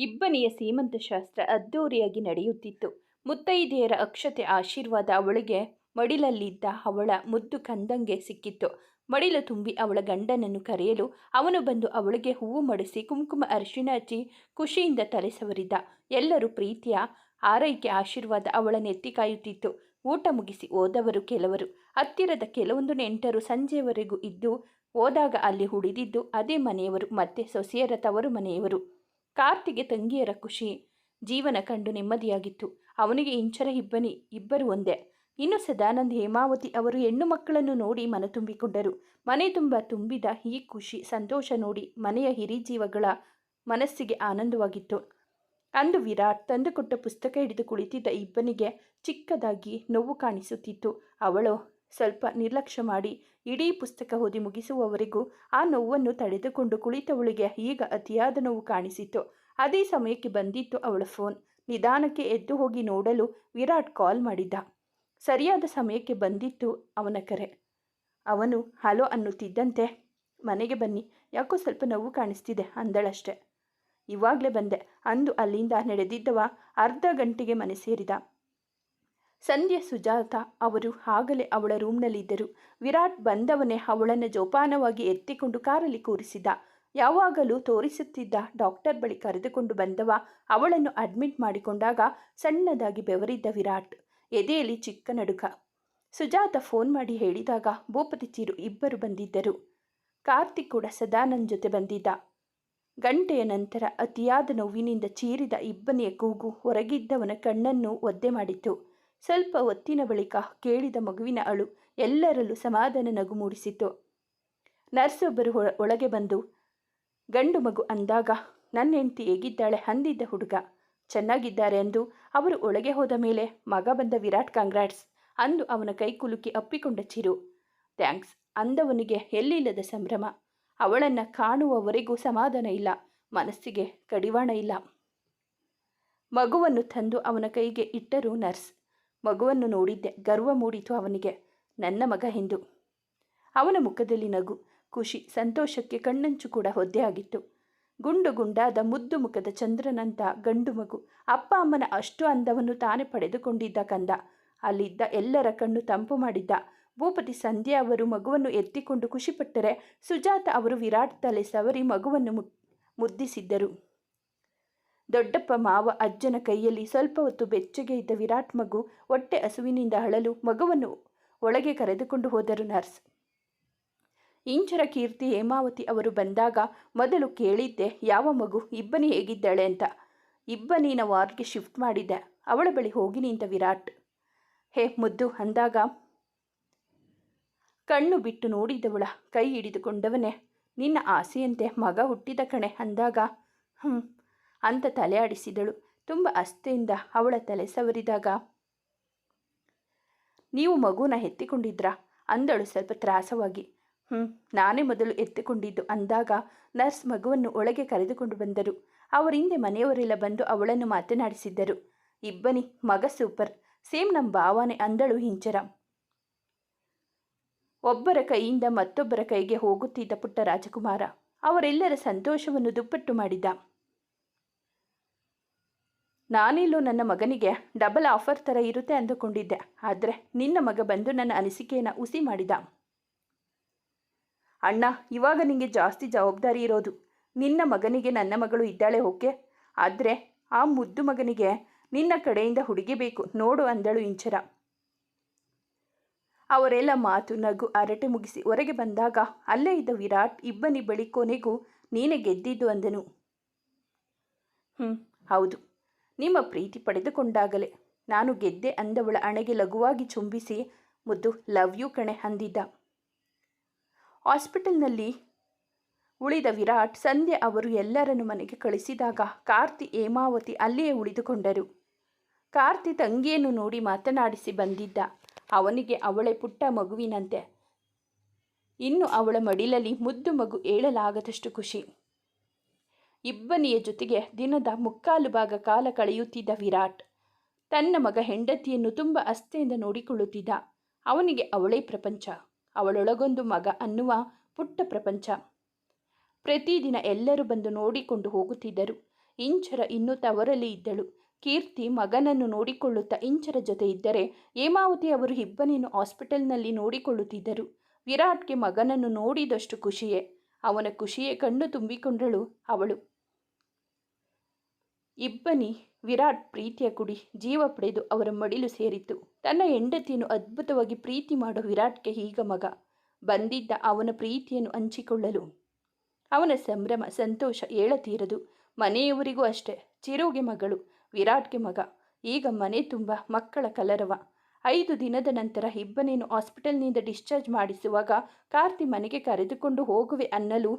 ಇಬ್ಬನಿಯ ಸೀಮಂತ ಶಾಸ್ತ್ರ ಅದ್ದೂರಿಯಾಗಿ ನಡೆಯುತ್ತಿತ್ತು. ಮುತ್ತೈದೆಯರ ಅಕ್ಷತೆ ಆಶೀರ್ವಾದ ಅವಳಿಗೆ ಮಡಿಲಲ್ಲಿದ್ದ ಅವಳ ಮುದ್ದು ಕಂದಂಗೆ ಸಿಕ್ಕಿತ್ತು. ಮಡಿಲು ತುಂಬಿ ಅವಳ ಗಂಡನನ್ನು ಕರೆಯಲು ಅವನು ಬಂದು ಅವಳಿಗೆ ಹೂವು ಮಡಿಸಿ ಕುಂಕುಮ ಅರಿಶಿಣ ಹಚ್ಚಿ ಖುಷಿಯಿಂದ ತಲೆ ಸವರಿದ ಎಲ್ಲರೂ ಪ್ರೀತಿಯ ಆರೈಕೆ ಆಶೀರ್ವಾದ ಅವಳ ನೆತ್ತಿ ಕಾಯುತ್ತಿತ್ತು. ಊಟ ಮುಗಿಸಿ ಓದವರು ಕೆಲವರು. ಹತ್ತಿರದ ಕೆಲವೊಂದು ನೆಂಟರು ಸಂಜೆವರೆಗೂ ಇದ್ದು ಹೋದಾಗ ಅಲ್ಲಿ ಹುಡಿದಿದ್ದು ಅದೇ ಮನೆಯವರು, ಮತ್ತೆ ಸೊಸೆಯರ ತವರು ಮನೆಯವರು. ಕಾರ್ತಿಗೆ ತಂಗಿಯರ ಖುಷಿ. ಜೀವನ ಕಂಡು ನೆಮ್ಮದಿಯಾಗಿತ್ತು. ಅವನಿಗೆ ಇಂಚರ ಇಬ್ಬನಿ, ಇಬ್ಬರು ಒಂದೇ. ಇನ್ನು ಸದಾನಂದ್, ಹೇಮಾವತಿ ಅವರು ಹೆಣ್ಣು ಮಕ್ಕಳನ್ನು ನೋಡಿ ಮನ ತುಂಬಿಕೊಂಡರು. ಮನೆ ತುಂಬ ತುಂಬಿದ ಈ ಖುಷಿ, ಸಂತೋಷ ನೋಡಿ ಮನೆಯ ಹಿರಿಜೀವಗಳ ಮನಸ್ಸಿಗೆ ಆನಂದವಾಗಿತ್ತು. ಅಂದು ವಿರಾಟ್ ತಂದುಕೊಟ್ಟ ಪುಸ್ತಕ ಹಿಡಿದು ಕುಳಿತಿದ್ದ ಇಬ್ಬನಿಗೆ ಚಿಕ್ಕದಾಗಿ ನೋವು ಕಾಣಿಸುತ್ತಿತ್ತು. ಅವಳು ಸ್ವಲ್ಪ ನಿರ್ಲಕ್ಷ್ಯ ಮಾಡಿ ಇಡೀ ಪುಸ್ತಕ ಓದಿ ಮುಗಿಸುವವರೆಗೂ ಆ ನೋವನ್ನು ತಡೆದುಕೊಂಡು ಕುಳಿತವಳಿಗೆ ಈಗ ಅತಿಯಾದ ನೋವು ಕಾಣಿಸಿತು. ಅದೇ ಸಮಯಕ್ಕೆ ಬಂದಿತ್ತು ಅವಳ ಫೋನ್. ನಿಧಾನಕ್ಕೆ ಎದ್ದು ಹೋಗಿ ನೋಡಲು ವಿರಾಟ್ ಕಾಲ್ ಮಾಡಿದ್ದ ಸರಿಯಾದ ಸಮಯಕ್ಕೆ ಬಂದಿತ್ತು ಅವನ ಕರೆ. ಅವನು, ಹಲೋ ಅನ್ನುತ್ತಿದ್ದಂತೆ, ಮನೆಗೆ ಬನ್ನಿ. ಯಾಕೋ ಸ್ವಲ್ಪ ನೋವು ಕಾಣಿಸ್ತಿದೆ ಅಂದಳಷ್ಟೆ. ಇವಾಗಲೇ ಬಂದೆ. ಅಂದು ಅಲ್ಲಿಂದ ನಡೆದಿದ್ದವ ಅರ್ಧ ಗಂಟೆಗೆ ಮನೆ ಸೇರಿದ. ಸಂಧ್ಯೆ ಸುಜಾತ ಅವರು ಆಗಲೇ ಅವಳ ರೂಮ್ನಲ್ಲಿದ್ದರು. ವಿರಾಟ್ ಬಂದವನೇ ಅವಳನ್ನು ಜೋಪಾನವಾಗಿ ಎತ್ತಿಕೊಂಡು ಕಾರಲ್ಲಿ ಕೂರಿಸಿದ. ಯಾವಾಗಲೂ ತೋರಿಸುತ್ತಿದ್ದ ಡಾಕ್ಟರ್ ಬಳಿ ಕರೆದುಕೊಂಡು ಬಂದವ ಅವಳನ್ನು ಅಡ್ಮಿಟ್ ಮಾಡಿಕೊಂಡಾಗ ಸಣ್ಣದಾಗಿ ಬೆವರಿದ್ದ ವಿರಾಟ್, ಎದೆಯಲ್ಲಿ ಚಿಕ್ಕ ನಡುಕ? ಸುಜಾತ ಫೋನ್ ಮಾಡಿ ಹೇಳಿದಾಗ ಭೂಪತಿ ಚೀರು ಇಬ್ಬರು ಬಂದಿದ್ದರು. ಕಾರ್ತಿಕ್ ಕೂಡ ಸದಾನಂದ್ ಜೊತೆ ಬಂದಿದ್ದ. ಗಂಟೆಯ ನಂತರ ಅತಿಯಾದ ನೋವಿನಿಂದ ಚೀರಿದ ಇಬ್ಬನಿಯ ಕೂಗು ಹೊರಗಿದ್ದವನ ಕಣ್ಣನ್ನು ಒದ್ದೆ ಮಾಡಿತು ಸ್ವಲ್ಪ ಹೊತ್ತಿನ ಬಳಿಕ ಕೇಳಿದ ಮಗುವಿನ ಅಳು ಎಲ್ಲರಲ್ಲೂ ಸಮಾಧಾನ ನಗು ಮೂಡಿಸಿತು ನರ್ಸ್ ಒಬ್ಬರು ಒಳಗೆ ಬಂದು, ಗಂಡು ಮಗು ಅಂದಾಗ ನನ್ನ ಹೆಂಡತಿ ಹೇಗಿದ್ದಾಳೆ? ಅಂದಿದ್ದ ಹುಡುಗ ಚೆನ್ನಾಗಿದ್ದಾರೆ ಎಂದು ಅವರು ಒಳಗೆ ಹೋದ ಮೇಲೆ ಮಗ ಬಂದ ವಿರಾಟ್ ಕಾಂಗ್ರಾಟ್ಸ್ ಅಂದು ಅವನ ಕೈ ಕುಲುಕಿ ಅಪ್ಪಿಕೊಂಡ ಚಿರು. ಥ್ಯಾಂಕ್ಸ್, ಅಂದವನಿಗೆ ಎಲ್ಲಿಲ್ಲದ ಸಂಭ್ರಮ? ಅವಳನ್ನು ಕಾಣುವವರೆಗೂ ಸಮಾಧಾನ ಇಲ್ಲ, ಮನಸ್ಸಿಗೆ ಕಡಿವಾಣ ಇಲ್ಲ ಮಗುವನ್ನು ತಂದು ಅವನ ಕೈಗೆ ಇಟ್ಟರು ನರ್ಸ್. ಮಗುವನ್ನು ನೋಡಿದ್ದೆ. ಗರ್ವ ಮೂಡಿತು ಅವನಿಗೆ. ನನ್ನ ಮಗ ಹಿಂದು. ಅವನ ಮುಖದಲ್ಲಿ ನಗು, ಖುಷಿ, ಸಂತೋಷಕ್ಕೆ ಕಣ್ಣಂಚು ಕೂಡ ಒದ್ದೆ ಆಗಿತ್ತು. ಗುಂಡು ಗುಂಡಾದ ಮುದ್ದು ಮುಖದ ಚಂದ್ರನಂತ ಗಂಡು ಮಗು, ಅಪ್ಪ ಅಮ್ಮನ ಅಷ್ಟು ಅಂದವನ್ನು ತಾನೇ ಪಡೆದುಕೊಂಡಿದ್ದ ಕಂದ. ಅಲ್ಲಿದ್ದ ಎಲ್ಲರ ಕಣ್ಣು ತಂಪು ಮಾಡಿದ್ದ. ಭೂಪತಿ ಸಂಧ್ಯಾ ಅವರು ಮಗುವನ್ನು ಎತ್ತಿಕೊಂಡು ಖುಷಿಪಟ್ಟರೆ ಸುಜಾತ ಅವರು ವಿರಾಟ್ ತಲೆ ಸವರಿ ಮಗುವನ್ನು ಮುದ್ದಿಸಿದ್ದರು. ದೊಡ್ಡಪ್ಪ ಮಾವ ಅಜ್ಜನ ಕೈಯಲ್ಲಿ ಸ್ವಲ್ಪ ಹೊತ್ತು ಬೆಚ್ಚಗೆ ಇದ್ದ ವಿರಾಟ್ ಮಗು ಹೊಟ್ಟೆ ಹಸುವಿನಿಂದ ಅಳಲು ಮಗುವನ್ನು ಒಳಗೆ ಕರೆದುಕೊಂಡು ಹೋದರು ನರ್ಸ್. ಇಂಚರ ಕೀರ್ತಿ ಹೇಮಾವತಿ ಅವರು ಬಂದಾಗ ಮೊದಲು ಕೇಳಿದ್ದೆ, ಯಾವ ಮಗು? ಇಬ್ಬನಿ ಹೇಗಿದ್ದಾಳೆ ಅಂತ. ಇಬ್ಬನಿನ ವಾರ್ಡ್ಗೆ ಶಿಫ್ಟ್ ಮಾಡಿದ್ದೆ. ಅವಳ ಬಳಿ ಹೋಗಿ ನಿಂತ ವಿರಾಟ್. ಹೇ ಮುದ್ದು ಅಂದಾಗ ಕಣ್ಣು ಬಿಟ್ಟು ನೋಡಿದವಳ ಕೈ ಹಿಡಿದುಕೊಂಡವನೇ, ನಿನ್ನ ಆಸೆಯಂತೆ ಮಗ ಹುಟ್ಟಿದ ಕಣೆ ಅಂದಾಗ ಹ್ಞೂ ಅಂತ ತಲೆ ಆಡಿಸಿದಳು ತುಂಬ ಅಸ್ತೆಯಿಂದ ಅವಳ ತಲೆ ಸವರಿದಾಗ, ನೀವು ಮಗುನ ಎತ್ತಿಕೊಂಡಿದ್ರಾ? ಅಂದಳು ಸ್ವಲ್ಪ ತ್ರಾಸವಾಗಿ. ಹ್ಞೂ ನಾನೇ ಮೊದಲು ಎತ್ತಿಕೊಂಡಿದ್ದು, ಅಂದಾಗ ನರ್ಸ್ ಮಗುವನ್ನು ಒಳಗೆ ಕರೆದುಕೊಂಡು ಬಂದರು. ಅವರ ಹಿಂದೆ ಮನೆಯವರೆಲ್ಲ ಬಂದು ಅವಳನ್ನು ಮಾತನಾಡಿಸಿದ್ದರು. ಇಬ್ಬನಿ, ಮಗ ಸೂಪರ್, ಸೇಮ್ ನಮ್ಮ ಭಾವನೆ, ಅಂದಳು ಹಿಂಚರ. ಒಬ್ಬರ ಕೈಯಿಂದ ಮತ್ತೊಬ್ಬರ ಕೈಗೆ ಹೋಗುತ್ತಿದ್ದ ಪುಟ್ಟ ರಾಜಕುಮಾರ ಅವರೆಲ್ಲರ ಸಂತೋಷವನ್ನು ದುಪ್ಪಟ್ಟು ಮಾಡಿದ. ನಾನಿಲ್ಲೂ ನನ್ನ ಮಗನಿಗೆ ಡಬಲ್ ಆಫರ್ ಥರ ಇರುತ್ತೆ ಅಂದುಕೊಂಡಿದ್ದೆ. ಆದರೆ ನಿನ್ನ ಮಗ ಬಂದು ನನ್ನ ಅನಿಸಿಕೆಯನ್ನು ಉಸಿ ಮಾಡಿದ. ಅಣ್ಣ, ಇವಾಗ ನಿಮಗೆ ಜಾಸ್ತಿ ಜವಾಬ್ದಾರಿ ಇರೋದು. ನಿನ್ನ ಮಗನಿಗೆ ನನ್ನ ಮಗಳು ಇದ್ದಾಳೆ ಓಕೆ? ಆದರೆ ಆ ಮುದ್ದು ಮಗನಿಗೆ ನಿನ್ನ ಕಡೆಯಿಂದ ಹುಡುಗಿ ಬೇಕು ನೋಡು ಅಂದಳು ಇಂಚರ. ಅವರೆಲ್ಲ ಮಾತು ನಗು ಅರಟೆ ಮುಗಿಸಿ ಹೊರಗೆ ಬಂದಾಗ ಅಲ್ಲೇ ಇದ್ದ ವಿರಾಟ್ ಇಬ್ಬನಿ ಬಳಿ ಕೊನೆಗೂ ನೀನೇ ಗೆದ್ದಿದ್ದು ಅಂದನು. ಹ್ಞೂ ಹೌದು. ನಿಮ್ಮ ಪ್ರೀತಿ ಪಡೆದುಕೊಂಡಾಗಲೇ. ನಾನು ಗೆದ್ದೆ ಅಂದವಳ ಅಣೆಗೆ ಲಘುವಾಗಿ ಚುಂಬಿಸಿ, ಮುದ್ದು, ಲವ್ ಯು ಕಣೆ ಅಂದಿದ್ದ. ಹಾಸ್ಪಿಟಲ್ನಲ್ಲಿ ಉಳಿದ ವಿರಾಟ್, ಸಂಧ್ಯೆ ಅವರು ಎಲ್ಲರನ್ನು ಮನೆಗೆ ಕಳಿಸಿದಾಗ ಕಾರ್ತಿ ಹೇಮಾವತಿ ಅಲ್ಲಿಯೇ ಉಳಿದುಕೊಂಡರು. ಕಾರ್ತಿ ತಂಗಿಯನ್ನು ನೋಡಿ ಮಾತನಾಡಿಸಿ ಬಂದಿದ್ದ. ಅವನಿಗೆ ಅವಳೆ ಪುಟ್ಟ ಮಗುವಿನಂತೆ. ಇನ್ನು ಅವಳ ಮಡಿಲಲ್ಲಿ ಮುದ್ದು ಮಗು ಏಳಲಾಗದಷ್ಟು ಖುಷಿ. ಇಬ್ಬನಿಯ ಜೊತೆಗೆ ದಿನದ ಮುಕ್ಕಾಲು ಭಾಗ ಕಾಲ ಕಳೆಯುತ್ತಿದ್ದ ವಿರಾಟ್. ತನ್ನ ಮಗ ಹೆಂಡತಿಯನ್ನು ತುಂಬ ಅಸ್ಥೆಯಿಂದ ನೋಡಿಕೊಳ್ಳುತ್ತಿದ್ದ. ಅವನಿಗೆ ಅವಳೇ ಪ್ರಪಂಚ. ಅವಳೊಳಗೊಂದು ಮಗ ಅನ್ನುವ ಪುಟ್ಟ ಪ್ರಪಂಚ. ಪ್ರತಿದಿನ ಎಲ್ಲರೂ ಬಂದು ನೋಡಿಕೊಂಡು ಹೋಗುತ್ತಿದ್ದರು. ಇಂಚರ ಇನ್ನೂ ತವರಲ್ಲಿ ಇದ್ದಳು. ಕೀರ್ತಿ ಮಗನನ್ನು ನೋಡಿಕೊಳ್ಳುತ್ತಾ ಇಂಚರ ಜೊತೆ ಇದ್ದರೆ ಹೇಮಾವತಿ ಅವರು ಇಬ್ಬನಿಯನ್ನು ಹಾಸ್ಪಿಟಲ್ನಲ್ಲಿ ನೋಡಿಕೊಳ್ಳುತ್ತಿದ್ದರು. ವಿರಾಟ್ಗೆ ಮಗನನ್ನು ನೋಡಿದಷ್ಟು ಖುಷಿಯೇ. ಅವನ ಖುಷಿಯೇ ಕಣ್ಣು ತುಂಬಿಕೊಂಡಳು ಅವಳು. ಇಬ್ಬನಿ ವಿರಾಟ್ ಪ್ರೀತಿಯ ಕುಡಿ ಜೀವ ಪಡೆದು ಅವರ ಮಡಿಲು ಸೇರಿತು ತನ್ನ ಹೆಂಡತಿಯನ್ನು ಅದ್ಭುತವಾಗಿ ಪ್ರೀತಿ ಮಾಡೋ ವಿರಾಟ್ಗೆ ಈಗ ಮಗ. ಬಂದಿದ್ದ ಅವನ ಪ್ರೀತಿಯನ್ನು ಹಂಚಿಕೊಳ್ಳಲು. ಅವನ ಸಂಭ್ರಮ, ಸಂತೋಷ ಹೇಳತೀರದು ಮನೆಯವರಿಗೂ ಅಷ್ಟೇ, ಚಿರುಗೆ ಮಗಳು, ವಿರಾಟ್ಗೆ ಮಗ. ಈಗ ಮನೆ ತುಂಬ ಮಕ್ಕಳ ಕಲರವ. ಐದು ದಿನದ ನಂತರ ಇಬ್ಬನೇನು ಹಾಸ್ಪಿಟಲ್ನಿಂದ ಡಿಸ್ಚಾರ್ಜ್ ಮಾಡಿಸುವಾಗ ಕಾರ್ತಿ ಮನೆಗೆ ಕರೆದುಕೊಂಡು ಹೋಗುವೆ ಅನ್ನಲು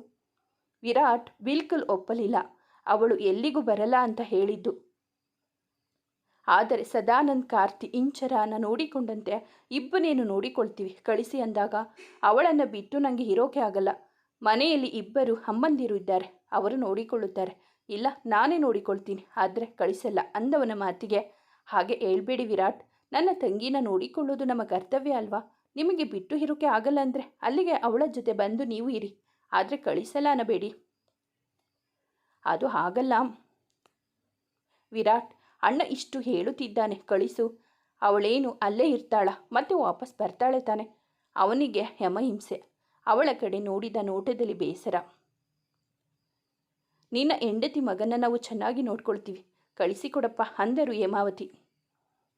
ವಿರಾಟ್ ಬಿಲ್ಕುಲ್ ಒಪ್ಪಲಿಲ್ಲ. ಅವಳು ಎಲ್ಲಿಗೂ ಬರಲ್ಲ ಅಂತ ಹೇಳಿದ್ದು. ಆದರೆ ಸದಾನಂದ್ ಕಾರ್ತಿ ಇಂಚರಾನ ನೋಡಿಕೊಂಡಂತೆ, ಇಬ್ಬನೇನು ನೋಡಿಕೊಳ್ತೀವಿ, ಕಳಿಸಿ ಅಂದಾಗ, ಅವಳನ್ನು ಬಿಟ್ಟು ನನಗೆ ಇರೋಕೆ ಆಗಲ್ಲ. ಮನೆಯಲ್ಲಿ ಇಬ್ಬರು ಅಮ್ಮಂದಿರು ಇದ್ದಾರೆ, ಅವರು ನೋಡಿಕೊಳ್ಳುತ್ತಾರೆ. ಇಲ್ಲ, ನಾನೇ ನೋಡಿಕೊಳ್ತೀನಿ, ಆದರೆ ಕಳಿಸಲ್ಲ ಅಂದವನ ಮಾತಿಗೆ. ಹಾಗೆ ಹೇಳ್ಬೇಡಿ ವಿರಾಟ್, ನನ್ನ ತಂಗಿನ ನೋಡಿಕೊಳ್ಳೋದು ನಮ್ಮ ಕರ್ತವ್ಯ ಅಲ್ವಾ? ನಿಮಗೆ ಬಿಟ್ಟು ಇರೋಕೆ ಆಗಲ್ಲ ಅಂದರೆ, ಅಲ್ಲಿಗೆ ಅವಳ ಜೊತೆ ಬಂದು ನೀವು ಇರಿ. ಆದರೆ ಕಳಿಸಲ್ಲ ಅನ್ನಬೇಡಿ ಅದು ಹಾಗಲ್ಲ. ವಿರಾಟ್, ಅಣ್ಣ ಇಷ್ಟು ಹೇಳುತ್ತಿದ್ದಾನೆ, ಕಳಿಸು. ಅವಳೇನು ಅಲ್ಲೇ ಇರ್ತಾಳ, ಮತ್ತೆ ವಾಪಸ್ ಬರ್ತಾಳೆ ತಾನೆ. ಅವನಿಗೆ ಹೆಮಹಿಂಸೆ ಅವಳ ಕಡೆ ನೋಡಿದ ನೋಟದಲ್ಲಿ ಬೇಸರ. ನಿನ್ನ ಹೆಂಡತಿ ಮಗನ ನಾವು ಚೆನ್ನಾಗಿ ನೋಡ್ಕೊಳ್ತೀವಿ. ಕಳಿಸಿಕೊಡಪ್ಪ, ಅಂದರು ಹೇಮಾವತಿ.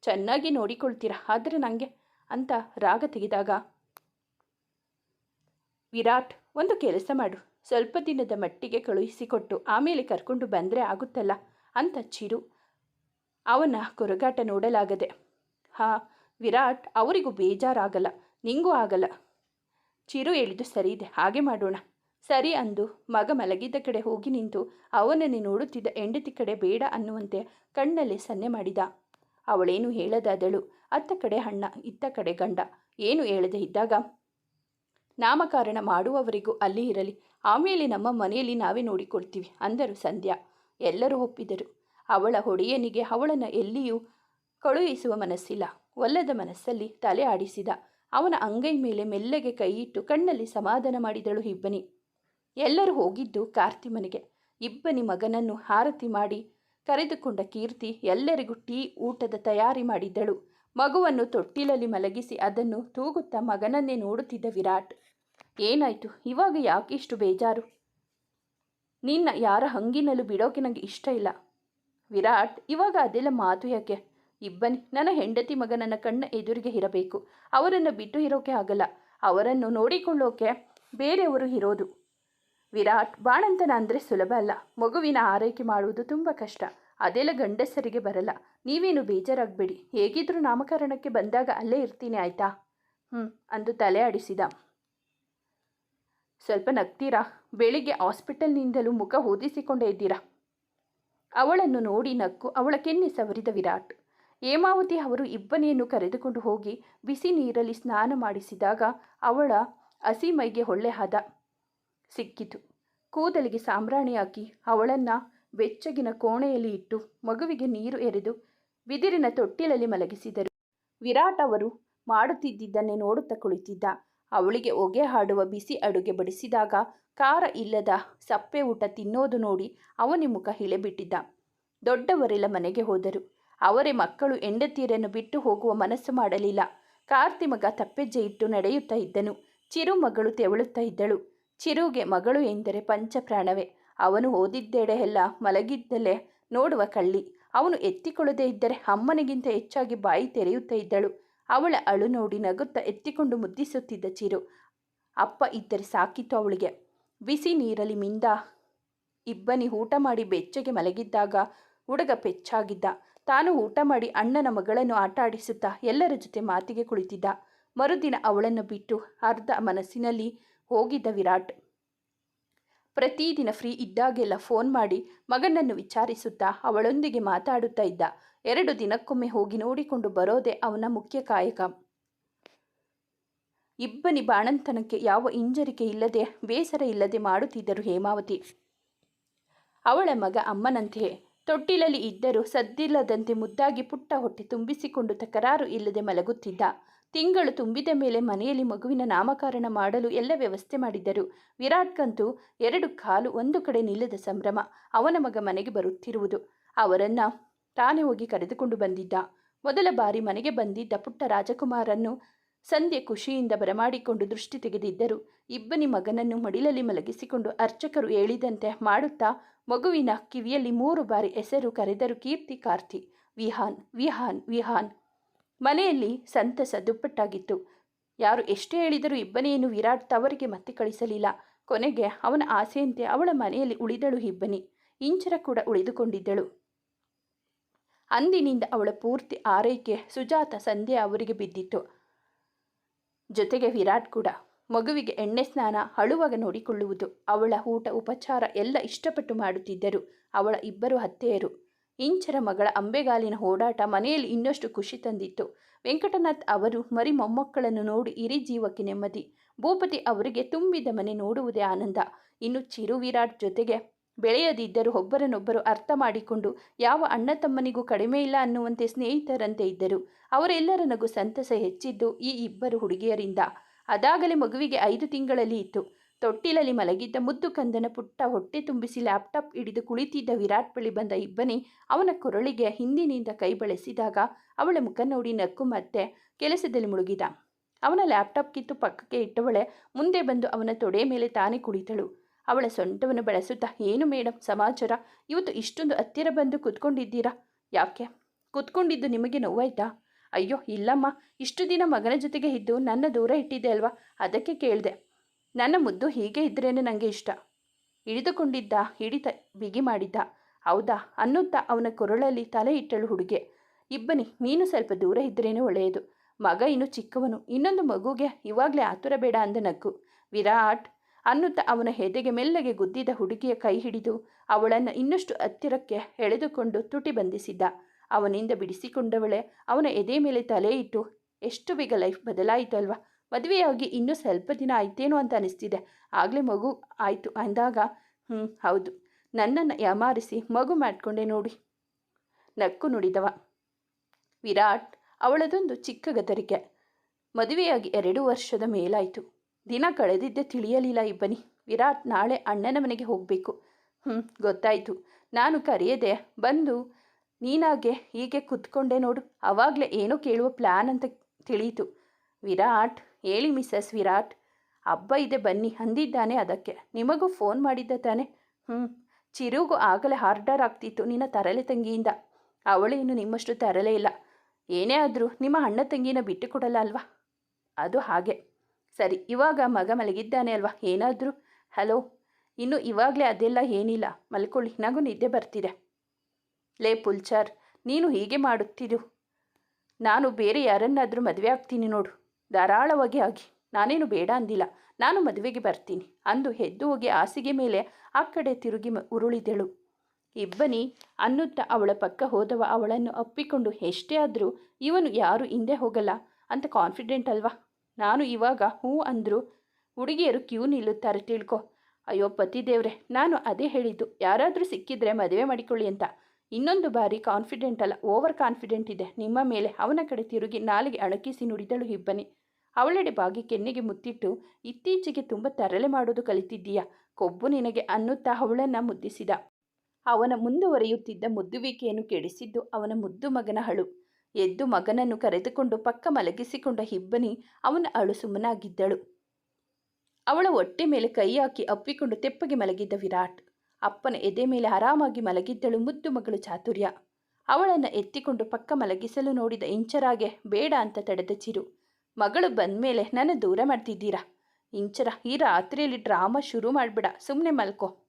ಚೆನ್ನಾಗಿ ನೋಡಿಕೊಳ್ತೀರಾ, ಆದರೆ ನನಗೆ ಅಂತ ರಾಗ ತೆಗೆದಾಗ. ವಿರಾಟ್, ಒಂದು ಕೆಲಸ ಮಾಡು. ಸ್ವಲ್ಪ ದಿನದ ಮಟ್ಟಿಗೆ ಕಳುಹಿಸಿಕೊಟ್ಟು ಆಮೇಲೆ ಕರ್ಕೊಂಡು ಬಂದರೆ ಆಗುತ್ತಲ್ಲ ಅಂತ ಚಿರು. ಅವನ ಕೊರಗಾಟ ನೋಡಲಾಗದೆ, ಹಾ, ವಿರಾಟ್, ಅವರಿಗೂ ಬೇಜಾರಾಗಲ್ಲ, ನಿಂಗೂ ಆಗಲ್ಲ. ಚಿರು ಹೇಳಿದ್ದು ಸರಿ ಇದೆ, ಹಾಗೆ ಮಾಡೋಣ. ಸರಿ ಅಂದು ಮಗ ಮಲಗಿದ್ದ ಕಡೆ ಹೋಗಿ ನಿಂತು ಅವನನ್ನೇ ನೋಡುತ್ತಿದ್ದ ಹೆಂಡತಿ ಕಡೆ ಬೇಡ ಅನ್ನುವಂತೆ ಕಣ್ಣಲ್ಲಿ ಸನ್ನೆ ಮಾಡಿದ. ಅವಳೇನು ಹೇಳದಾದಳು? ಅತ್ತ ಕಡೆ ಹಣ್ಣ ಇತ್ತ ಕಡೆ ಗಂಡ, ಏನು ಹೇಳದೆ ಇದ್ದಾಗ ನಾಮಕರಣ ಮಾಡುವವರಿಗೂ ಅಲ್ಲಿ ಇರಲಿ. ಆಮೇಲೆ ನಮ್ಮ ಮನೆಯಲ್ಲಿ ನಾವೇ ನೋಡಿಕೊಳ್ತೀವಿ, ಅಂದರು ಸಂಧ್ಯಾ. ಎಲ್ಲರೂ ಒಪ್ಪಿದರು. ಅವಳ ಒಡೆಯನಿಗೆ ಅವಳನ್ನು ಎಲ್ಲಿಯೂ ಕಳುಹಿಸುವ ಮನಸ್ಸಿಲ್ಲ. ಒಲ್ಲದ ಮನಸ್ಸಲ್ಲಿ ತಲೆ ಆಡಿಸಿದ. ಅವನ ಅಂಗೈ ಮೇಲೆ ಮೆಲ್ಲಗೆ ಕೈಯಿಟ್ಟು ಕಣ್ಣಲ್ಲಿ ಸಮಾಧಾನ ಮಾಡಿದಳು ಇಬ್ಬನಿ. ಎಲ್ಲರೂ ಹೋಗಿದ್ದು ಕಾರ್ತಿ ಮನೆಗೆ ಇಬ್ಬನಿ ಮಗನನ್ನು ಹಾರತಿ ಮಾಡಿ ಕರೆದುಕೊಂಡ ಕೀರ್ತಿ ಎಲ್ಲರಿಗೂ ಟೀ ಊಟದ ತಯಾರಿ ಮಾಡಿದ್ದಳು. ಮಗುವನ್ನು ತೊಟ್ಟಿಲಲ್ಲಿ ಮಲಗಿಸಿ ಅದನ್ನು ತೂಗುತ್ತಾ ಮಗನನ್ನೇ ನೋಡುತ್ತಿದ್ದ ವಿರಾಟ್, ಏನಾಯಿತು? ಇವಾಗ ಯಾಕೆ ಇಷ್ಟು ಬೇಜಾರು? ನಿನ್ನ ಯಾರ ಹಂಗಿನಲ್ಲೂ ಬಿಡೋಕೆ ನನಗೆ ಇಷ್ಟ ಇಲ್ಲ. ವಿರಾಟ್, ಇವಾಗ ಅದೆಲ್ಲ ಮಾತು ಯಾಕೆ? ಇಬ್ಬನಿ, ನನ್ನ ಹೆಂಡತಿ ಮಗ ನನ್ನ ಕಣ್ಣ ಎದುರಿಗೆ ಇರಬೇಕು. ಅವರನ್ನು ಬಿಟ್ಟು ಇರೋಕೆ ಆಗಲ್ಲ. ಅವರನ್ನು ನೋಡಿಕೊಳ್ಳೋಕೆ ಬೇರೆಯವರು ಇರೋದು. ವಿರಾಟ್, ಬಾಣಂತನ ಅಂದರೆ ಸುಲಭ ಅಲ್ಲ. ಮಗುವಿನ ಆರೈಕೆ ಮಾಡುವುದು ತುಂಬ ಕಷ್ಟ. ಅದೆಲ್ಲ ಗಂಡಸರಿಗೆ ಬರಲ್ಲ. ನೀವೇನು ಬೇಜಾರಾಗಬೇಡಿ. ಹೇಗಿದ್ರೂ ನಾಮಕರಣಕ್ಕೆ ಬಂದಾಗ ಅಲ್ಲೇ ಇರ್ತೀನಿ, ಆಯ್ತಾ? ಹ್ಞೂ ಅಂದು ತಲೆ ಆಡಿಸಿದ. ಸ್ವಲ್ಪ ನಗ್ತೀರಾ? ಬೆಳಿಗ್ಗೆ ಹಾಸ್ಪಿಟಲ್ನಿಂದಲೂ ಮುಖ ಓದಿಸಿಕೊಂಡೇ ಇದ್ದೀರಾ? ಅವಳನ್ನು ನೋಡಿ ನಕ್ಕು ಅವಳ ಕೆನ್ನೆ ಸವರಿದ ವಿರಾಟ್. ಹೇಮಾವತಿ ಅವರು ಇಬ್ಬನಿಯನ್ನು ಕರೆದುಕೊಂಡು ಹೋಗಿ ಬಿಸಿ ನೀರಲ್ಲಿ ಸ್ನಾನ ಮಾಡಿಸಿದಾಗ ಅವಳ ಹಸಿ ಮೈಗೆ ಹೊಳ್ಳೆ ಹದ ಸಿಕ್ಕಿತು. ಕೂದಲಿಗೆ ಸಾಂಬ್ರಾಣಿ ಹಾಕಿ ಅವಳನ್ನು ಬೆಚ್ಚಗಿನ ಕೋಣೆಯಲ್ಲಿ ಇಟ್ಟು ಮಗುವಿಗೆ ನೀರು ಎರೆದು ಬಿದಿರಿನ ತೊಟ್ಟಿಲಲ್ಲಿ ಮಲಗಿಸಿದರು. ವಿರಾಟ್ ಅವರು ಮಾಡುತ್ತಿದ್ದನ್ನೇ ನೋಡುತ್ತಾ ಕುಳಿತಿದ್ದ. ಅವಳಿಗೆ ಹೊಗೆ ಹಾಡುವ ಬಿಸಿ ಅಡುಗೆ ಬಡಿಸಿದಾಗ ಖಾರ ಇಲ್ಲದ ಸಪ್ಪೆ ಊಟ ತಿನ್ನೋದು ನೋಡಿ ಅವನಿ ಮುಖ ಹಿಳೆಬಿಟ್ಟಿದ್ದ. ದೊಡ್ಡವರೆಲ್ಲ ಮನೆಗೆ ಹೋದರು. ಅವರೇ ಮಕ್ಕಳು ಹೆಂಡತಿಯರನ್ನು ಬಿಟ್ಟು ಹೋಗುವ ಮನಸ್ಸು ಮಾಡಲಿಲ್ಲ. ಕಾರ್ತಿ ಮಗ ತಪ್ಪೆಜ್ಜೆ ಇಟ್ಟು ನಡೆಯುತ್ತಾ ಇದ್ದನು. ಚಿರು ಮಗಳು ತೆವಳುತ್ತಾ ಇದ್ದಳು. ಚಿರುಗೆ ಮಗಳು ಎಂದರೆ ಪಂಚಪ್ರಾಣವೇ. ಅವನು ಓದಿದ್ದೆಡೆ ಎಲ್ಲ ಮಲಗಿದ್ದಲ್ಲೇ ನೋಡುವ ಕಳ್ಳಿ. ಅವನು ಎತ್ತಿಕೊಳ್ಳದೇ ಇದ್ದರೆ ಅಮ್ಮನಿಗಿಂತ ಹೆಚ್ಚಾಗಿ ಬಾಯಿ ತೆರೆಯುತ್ತಾ ಇದ್ದಳು. ಅವಳ ಅಳು ನೋಡಿ ನಗುತ್ತಾ ಎತ್ತಿಕೊಂಡು ಮುದ್ದಿಸುತ್ತಿದ್ದ ಚಿರು. ಅಪ್ಪ ಇದ್ದರೆ ಸಾಕಿತ್ತು ಅವಳಿಗೆ. ಬಿಸಿ ನೀರಲ್ಲಿ ಮಿಂದ ಇಬ್ಬನಿ ಊಟ ಮಾಡಿ ಬೆಚ್ಚಗೆ ಮಲಗಿದ್ದಾಗ ಹುಡುಗ ಪೆಚ್ಚಾಗಿದ್ದ. ತಾನು ಊಟ ಮಾಡಿ ಅಣ್ಣನ ಮಗಳನ್ನು ಆಟ ಆಡಿಸುತ್ತಾ ಎಲ್ಲರ ಜೊತೆ ಮಾತಿಗೆ ಕುಳಿತಿದ್ದ. ಮರುದಿನ ಅವಳನ್ನು ಬಿಟ್ಟು ಅರ್ಧ ಮನಸ್ಸಿನಲ್ಲಿ ಹೋಗಿದ್ದ ವಿರಾಟ್. ಪ್ರತಿದಿನ ಫ್ರೀ ಇದ್ದಾಗೆಲ್ಲ ಫೋನ್ ಮಾಡಿ ಮಗನನ್ನು ವಿಚಾರಿಸುತ್ತಾ ಅವಳೊಂದಿಗೆ ಮಾತಾಡುತ್ತಾ ಇದ್ದ. ಎರಡು ದಿನಕ್ಕೊಮ್ಮೆ ಹೋಗಿ ನೋಡಿಕೊಂಡು ಬರೋದೇ ಅವನ ಮುಖ್ಯ ಕಾಯಕ. ಇಬ್ಬನಿ ಬಾಣಂತನಕ್ಕೆ ಯಾವ ಹಿಂಜರಿಕೆ ಇಲ್ಲದೆ, ಬೇಸರ ಇಲ್ಲದೆ ಮಾಡುತ್ತಿದ್ದರು ಹೇಮಾವತಿ. ಅವಳ ಮಗ ಅಮ್ಮನಂತೆಯೇ. ತೊಟ್ಟಿಲಲ್ಲಿ ಇದ್ದರೂ ಸದ್ದಿಲ್ಲದಂತೆ ಮುದ್ದಾಗಿ ಪುಟ್ಟ ಹೊಟ್ಟೆ ತುಂಬಿಸಿಕೊಂಡು ತಕರಾರು ಇಲ್ಲದೆ ಮಲಗುತ್ತಿದ್ದ. ತಿಂಗಳು ತುಂಬಿದ ಮೇಲೆ ಮನೆಯಲ್ಲಿ ಮಗುವಿನ ನಾಮಕರಣ ಮಾಡಲು ಎಲ್ಲ ವ್ಯವಸ್ಥೆ ಮಾಡಿದ್ದರು. ವಿರಾಟ್ಗಂತೂ ಎರಡು ಕಾಲು ಒಂದು ಕಡೆ ನಿಲ್ಲದ ಸಂಭ್ರಮ ಅವನ ಮಗ ಮನೆಗೆ ಬರುತ್ತಿರುವುದು. ಅವರನ್ನು ತಾನೇ ಹೋಗಿ ಕರೆದುಕೊಂಡು ಬಂದಿದ್ದ. ಮೊದಲ ಬಾರಿ ಮನೆಗೆ ಬಂದಿದ್ದ ಪುಟ್ಟ ರಾಜಕುಮಾರನ್ನು ಸಂಧ್ಯೆ ಖುಷಿಯಿಂದ ಬರಮಾಡಿಕೊಂಡು ದೃಷ್ಟಿ ತೆಗೆದಿದ್ದರು. ಇಬ್ಬನಿ ಮಗನನ್ನು ಮಡಿಲಲ್ಲಿ ಮಲಗಿಸಿಕೊಂಡು ಅರ್ಚಕರು ಹೇಳಿದಂತೆ ಮಾಡುತ್ತಾ ಮಗುವಿನ ಕಿವಿಯಲ್ಲಿ ಮೂರು ಬಾರಿ ಹೆಸರು ಕರೆದರು ಕೀರ್ತಿ ಕಾರ್ತಿ. ವಿಹಾನ್ ವಿಹಾನ್ ವಿಹಾನ್. ಮನೆಯಲ್ಲಿ ಸಂತಸ ದುಪ್ಪಟ್ಟಾಗಿತ್ತು. ಯಾರು ಎಷ್ಟೇ ಹೇಳಿದರೂ ಇಬ್ಬನಿಯನ್ನು ವಿರಾಟ್ ತವರಿಗೆ ಮತ್ತೆ ಕಳಿಸಲಿಲ್ಲ. ಕೊನೆಗೆ ಅವನ ಆಸೆಯಂತೆ ಅವಳ ಮನೆಯಲ್ಲಿ ಉಳಿದಳು ಇಬ್ಬನಿ. ಇಂಚರ ಕೂಡ ಉಳಿದುಕೊಂಡಿದ್ದಳು. ಅಂದಿನಿಂದ ಅವಳ ಪೂರ್ತಿ ಆರೈಕೆ ಸುಜಾತ ಸಂಧ್ಯೆ ಅವರಿಗೆ ಬಿದ್ದಿತ್ತು. ಜೊತೆಗೆ ವಿರಾಟ್ ಕೂಡ ಮಗುವಿಗೆ ಎಣ್ಣೆ ಸ್ನಾನ ಹಳುವಾಗ ನೋಡಿಕೊಳ್ಳುವುದು, ಅವಳ ಊಟ, ಉಪಚಾರ ಎಲ್ಲ ಇಷ್ಟಪಟ್ಟು ಮಾಡುತ್ತಿದ್ದರು ಅವಳ ಇಬ್ಬರು ಹತ್ತೆಯರು ಇಂಚರ ಮಗಳ ಅಂಬೆಗಾಲಿನ ಓಡಾಟ ಮನೆಯಲ್ಲಿ ಇನ್ನಷ್ಟು ಖುಷಿ ತಂದಿತ್ತು. ವೆಂಕಟನಾಥ್ ಅವರು, ಮರಿ ಮೊಮ್ಮಕ್ಕಳನ್ನು ನೋಡಿ ಇರಿ ಜೀವಕ್ಕೆ ನೆಮ್ಮದಿ. ಭೂಪತಿ ಅವರಿಗೆ ತುಂಬಿದ ಮನೆ ನೋಡುವುದೇ ಆನಂದ. ಇನ್ನು ಚಿರು ವಿರಾಟ್ ಜೊತೆಗೆ ಬೆಳೆಯದಿದ್ದರೂ ಒಬ್ಬರನ್ನೊಬ್ಬರು ಅರ್ಥ ಮಾಡಿಕೊಂಡು ಯಾವ ಅಣ್ಣ ತಮ್ಮನಿಗೂ ಕಡಿಮೆ ಇಲ್ಲ ಅನ್ನುವಂತೆ ಸ್ನೇಹಿತರಂತೆ ಇದ್ದರು. ಅವರೆಲ್ಲರ ನಗು ಸಂತಸ ಹೆಚ್ಚಿದ್ದು ಈ ಇಬ್ಬರು ಹುಡುಗಿಯರಿಂದ. ಅದಾಗಲೇ ಮಗುವಿಗೆ ಐದು ತಿಂಗಳಲ್ಲಿ ಇತ್ತು. ತೊಟ್ಟಿಲಲ್ಲಿ ಮಲಗಿದ್ದ ಮುದ್ದು ಕಂದನ ಪುಟ್ಟ ಹೊಟ್ಟೆ ತುಂಬಿಸಿ ಲ್ಯಾಪ್ಟಾಪ್ ಹಿಡಿದು ಕುಳಿತಿದ್ದ ವಿರಾಟ್ ಬಳಿ ಬಂದ ಇಬ್ಬನಿ ಅವನ ಕೊರಳಿಗೆ ಹಿಂದಿನಿಂದ ಕೈ ಬಳಸಿದಾಗ ಅವಳ ಮುಖ ನೋಡಿ ನಕ್ಕು ಮತ್ತೆ ಕೆಲಸದಲ್ಲಿ ಮುಳುಗಿದ. ಅವನ ಲ್ಯಾಪ್ಟಾಪ್ ಕಿತ್ತು ಪಕ್ಕಕ್ಕೆ ಇಟ್ಟವಳೆ ಮುಂದೆ ಬಂದು ಅವನ ತೊಡೆ ಮೇಲೆ ತಾನೇ ಕುಳಿತಳು. ಅವಳ ಸೊಂಟವನ್ನು ಬಳಸುತ್ತಾ, ಏನು ಮೇಡಮ್ ಸಮಾಚಾರ? ಇವತ್ತು ಇಷ್ಟೊಂದು ಹತ್ತಿರ ಬಂದು ಕುತ್ಕೊಂಡಿದ್ದೀರಾ? ಯಾಕೆ? ಕುತ್ಕೊಂಡಿದ್ದು ನಿಮಗೆ ನೋವಾಯ್ತಾ? ಅಯ್ಯೋ, ಇಲ್ಲಮ್ಮ, ಇಷ್ಟು ದಿನ ಮಗನ ಜೊತೆಗೆ ಇದ್ದು ನನ್ನ ದೂರ ಇಟ್ಟಿದ್ದೆ ಅಲ್ವಾ? ಅದಕ್ಕೆ ಕೇಳಿದೆ. ನನ್ನ ಮುದ್ದು ಹೀಗೆ ಇದ್ರೇನೆ ನನಗೆ ಇಷ್ಟ? ಹಿಡಿದುಕೊಂಡಿದ್ದ ಹಿಡಿತ, ಬಿಗಿ ಮಾಡಿದ್ದ. ಹೌದಾ? ಅನ್ನುತ್ತಾ ಅವನ ಕೊರಳಲ್ಲಿ ತಲೆ ಇಟ್ಟಳು ಹುಡುಗೆ. ಇಬ್ಬನಿ, ನೀನು ಸ್ವಲ್ಪ ದೂರ ಇದ್ರೇನೆ ಒಳ್ಳೆಯದು. ಮಗ ಇನ್ನು ಚಿಕ್ಕವನು. ಇನ್ನೊಂದು ಮಗುಗೆ ಇವಾಗಲೇ ಆತುರ ಬೇಡ ಅಂದ ನಗ್ಗು. ವಿರಾಟ್! ಅನ್ನುತ್ತಾ ಅವನ ಹೆದೆಗೆ ಮೆಲ್ಲಗೆ ಗುದ್ದಿದ ಹುಡುಗಿಯ ಕೈ ಹಿಡಿದು ಅವಳನ್ನು ಇನ್ನಷ್ಟು ಹತ್ತಿರಕ್ಕೆ ಎಳೆದುಕೊಂಡು ತುಟಿ ಬಂಧಿಸಿದ್ದ. ಅವನಿಂದ ಬಿಡಿಸಿಕೊಂಡವಳೆ ಅವನ ಎದೆ ಮೇಲೆ ತಲೆ ಇಟ್ಟು, ಎಷ್ಟು ಬೇಗ ಲೈಫ್ ಬದಲಾಯಿತು ಅಲ್ವಾ ಮದುವೆಯಾಗಿ ಇನ್ನೂ ಸ್ವಲ್ಪ ದಿನ ಆಯ್ತೇನೋ ಅಂತ ಅನಿಸ್ತಿದೆ. ಆಗಲೇ ಮಗು ಆಯಿತು ಅಂದಾಗ ಹ್ಞೂ ಹೌದು. ನನ್ನನ್ನು ಯಮಾರಿಸಿ ಮಗು ಮಾಡಿಕೊಂಡೆ ನೋಡಿ. ನಕ್ಕು ನುಡಿದವ. ವಿರಾಟ್ ಅವಳದೊಂದು ಚಿಕ್ಕ ಗದರಿಕೆ. ಮದುವೆಯಾಗಿ ಎರಡು ವರ್ಷದ ಮೇಲಾಯಿತು. ದಿನ ಕಳೆದಿದ್ದೆ ತಿಳಿಯಲಿಲ್ಲ ಇಬ್ಬನಿ. ವಿರಾಟ್ ನಾಳೆ ಅಣ್ಣನ ಮನೆಗೆ ಹೋಗಬೇಕು. ಹ್ಞೂ ಗೊತ್ತಾಯಿತು. ನಾನು ಕರೆಯದೆ ಬಂದು ನೀನಾಗೆ ಹೀಗೆ ಕುತ್ಕೊಂಡೆ ನೋಡು. ಅವಾಗಲೇ ಏನೋ ಕೇಳುವ ಪ್ಲ್ಯಾನ್ ಅಂತ ತಿಳಿಯಿತು. ವಿರಾಟ್ ಹೇಳಿ ಮಿಸಸ್ ವಿರಾಟ್. ಹಬ್ಬ ಇದೆ ಬನ್ನಿ, ಅಂದಿದ್ದಾನೆ ಅದಕ್ಕೆ. ನಿಮಗೂ ಫೋನ್ ಮಾಡಿದ್ದ ತಾನೆ? ಹ್ಞೂ ಚಿರುಗು ಆಗಲೇ ಹಾರ್ಡರ್ ಆಗ್ತಿತ್ತು ನಿನ್ನ ತರಲೆ ತಂಗಿಯಿಂದ. ಅವಳೇನು ನಿಮ್ಮಷ್ಟು ತರಲೇ ಇಲ್ಲ. ಏನೇ ಆದರೂ ನಿಮ್ಮ ಅಣ್ಣ ತಂಗಿನ ಬಿಟ್ಟು ಕೊಡಲ್ಲ ಅಲ್ವಾ? ಅದು ಹಾಗೆ. ಸರಿ, ಇವಾಗ ಮಗ ಮಲಗಿದ್ದಾನೆ ಅಲ್ವಾ? ಏನಾದರೂ? ಹಲೋ, ಇನ್ನು ಇವಾಗಲೇ ಅದೆಲ್ಲ ಏನಿಲ್ಲ. ಮಲ್ಕೊಳ್ಳಿ, ನನಗೂ ನಿದ್ದೆ ಬರ್ತಿದೆ. ಲೇ ಪುಲ್ಚಾರ್, ನೀನು ಹೀಗೆ ಮಾಡುತ್ತಿರು? ನಾನು ಬೇರೆ ಯಾರನ್ನಾದರೂ ಮದುವೆ ಆಗ್ತೀನಿ ನೋಡು. ಧಾರಾಳವಾಗಿ ಆಗಿ. ನಾನೇನು ಬೇಡ ಅಂದಿಲ್ಲ. ನಾನು ಮದುವೆಗೆ ಬರ್ತೀನಿ. ಅಂದು ಹೆದ್ದು ಹೋಗಿ ಹಾಸಿಗೆ ಮೇಲೆ ಆ ಕಡೆ ತಿರುಗಿ ಉರುಳಿದಳು. ಇಬ್ಬನಿ ಅನ್ನುತ್ತಾ ಅವಳ ಪಕ್ಕ ಹೋದವ ಅವಳನ್ನು ಅಪ್ಪಿಕೊಂಡು ಎಷ್ಟೇ ಆದರೂ ಇವನು ಯಾರು ಹಿಂದೆ ಹೋಗಲ್ಲ. ಅಂತ ಕಾನ್ಫಿಡೆಂಟ್ ಅಲ್ವಾ? ನಾನು ಇವಾಗ ಹ್ಞೂ ಅಂದರು ಹುಡುಗಿಯರು ಕ್ಯೂ ನಿಲ್ಲುತ್ತಾರೆ ತಿಳ್ಕೊ. ಅಯ್ಯೋ ಪತಿ ದೇವ್ರೆ, ನಾನು ಅದೇ ಹೇಳಿದ್ದು. ಯಾರಾದರೂ ಸಿಕ್ಕಿದ್ರೆ ಮದುವೆ ಮಾಡಿಕೊಳ್ಳಿ ಅಂತ. ಇನ್ನೊಂದು ಬಾರಿ ಕಾನ್ಫಿಡೆಂಟ್ ಅಲ್ಲ ಓವರ್ ಕಾನ್ಫಿಡೆಂಟ್ ಇದೆ. ನಿಮ್ಮ ಮೇಲೆ ಅವನ ಕಡೆ ತಿರುಗಿ ನಾಲಿಗೆ ಅಣಕಿಸಿ ನುಡಿದಳು ಇಬ್ಬನಿ. ಅವಳೆಡೆ ಬಾಗಿ ಕೆನ್ನೆಗೆ ಮುತ್ತಿಟ್ಟು, ಇತ್ತೀಚೆಗೆ ತುಂಬ ತರಲೆ ಮಾಡೋದು ಕಲಿತಿದ್ದೀಯಾ? ಕೊಬ್ಬು ನಿನಗೆ ಅನ್ನುತ್ತಾ ಅವಳನ್ನು ಮುದ್ದಿಸಿದ? ಅವನ ಮುಂದುವರಿಯುತ್ತಿದ್ದ ಮುದ್ದುವಿಕೆಯನ್ನು ಕೆಡಿಸಿದ್ದು ಅವನ ಮುದ್ದು ಮಗನ ಹಳು. ಎದ್ದು ಮಗನನ್ನು ಕರೆದುಕೊಂಡು ಪಕ್ಕ ಮಲಗಿಸಿಕೊಂಡ ಹಿಬ್ಬನಿ ಅವನ ಅಳು ಸುಮ್ಮನಾಗಿದ್ದಳು. ಅವಳ ಹೊಟ್ಟೆ ಮೇಲೆ ಕೈ ಹಾಕಿ ಅಪ್ಪಿಕೊಂಡು ತೆಪ್ಪಗೆ ಮಲಗಿದ್ದ ವಿರಾಟ್. ಅಪ್ಪನ ಎದೆ ಮೇಲೆ ಆರಾಮಾಗಿ ಮಲಗಿದ್ದಳು ಮುದ್ದು ಮಗಳು ಚಾತುರ್ಯ. ಅವಳನ್ನು ಎತ್ತಿಕೊಂಡು ಪಕ್ಕ ಮಲಗಿಸಲು ನೋಡಿದ ಇಂಚರಾಗೆ, ಬೇಡ ಅಂತ ತಡೆದ ಚಿರು. ಮಗಳು ಬಂದ ಮೇಲೆ ನನ್ನ ದೂರ ಮಾಡ್ತಿದ್ದೀರಾ? ಇಂಚರ, ಈ ರಾತ್ರಿಯಲ್ಲಿ ಡ್ರಾಮಾ ಶುರು ಮಾಡಿಬಿಡ ಸುಮ್ಮನೆ ಮಲ್ಕೋ.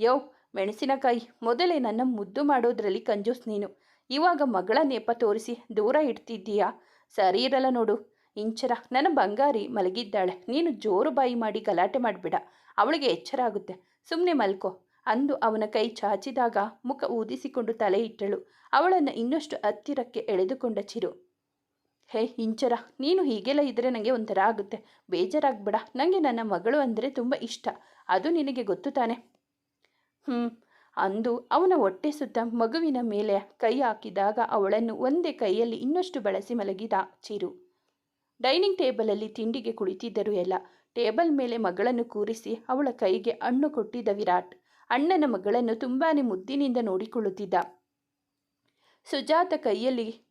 ಯೋ, ಮೆಣಸಿನಕಾಯಿ, ಮೊದಲೇ ನನ್ನ ಮುದ್ದು ಮಾಡೋದ್ರಲ್ಲಿ ಕಂಜೂಸ್ ನೀನು. ಇವಾಗ ಮಗಳ ನೆಪ ತೋರಿಸಿ ದೂರ ಇಡ್ತಿದ್ದೀಯಾ? ಸರಿ ಇರಲ್ಲ ನೋಡು. ಇಂಚರ, ನನ್ನ ಬಂಗಾರಿ ಮಲಗಿದ್ದಾಳೆ. ನೀನು ಜೋರು ಬಾಯಿ ಮಾಡಿ ಗಲಾಟೆ ಮಾಡಿಬಿಡ. ಅವಳಿಗೆ ಎಚ್ಚರ ಆಗುತ್ತೆ. ಸುಮ್ಮನೆ ಮಲ್ಕೋ. ಅಂದು ಅವನ ಕೈ ಚಾಚಿದಾಗ ಮುಖ ಊದಿಸಿಕೊಂಡು ತಲೆ ಇಟ್ಟಳು. ಅವಳನ್ನು ಇನ್ನಷ್ಟು ಹತ್ತಿರಕ್ಕೆ ಎಳೆದುಕೊಂಡ ಚಿರು. ಹೇ ಇಂಚರ ನೀನು ಹೀಗೆಲ್ಲ ಇದ್ದರೆ ನನಗೆ ಒಂಥರ ಆಗುತ್ತೆ. ಬೇಜಾರಾಗ್ಬೇಡ. ನನಗೆ ನನ್ನ ಮಗಳು ಅಂದರೆ ತುಂಬ ಇಷ್ಟ. ಅದು ನಿನಗೆ ಗೊತ್ತು ತಾನೆ? ಹ್ಞೂ ಅಂದು ಅವನ ಹೊಟ್ಟೆ ಸುತ್ತ ಮಗುವಿನ ಮೇಲೆ ಕೈ ಹಾಕಿದಾಗ ಅವಳನ್ನು ಒಂದೇ ಕೈಯಲ್ಲಿ ಇನ್ನಷ್ಟು ಬಳಸಿ ಮಲಗಿದ ಚಿರು. ಡೈನಿಂಗ್ ಟೇಬಲಲ್ಲಿ ತಿಂಡಿಗೆ ಕುಳಿತಿದ್ದರು ಎಲ್ಲ. ಟೇಬಲ್ ಮೇಲೆ ಮಗಳನ್ನು ಕೂರಿಸಿ ಅವಳ ಕೈಗೆ ಹಣ್ಣು ಕೊಟ್ಟಿದ್ದ ವಿರಾಟ್. ಅಣ್ಣನ ಮಗಳನ್ನು ತುಂಬಾ ಮುದ್ದಿನಿಂದ ನೋಡಿಕೊಳ್ಳುತ್ತಿದ್ದ. ಸುಜಾತ ಕೈಯಲ್ಲಿ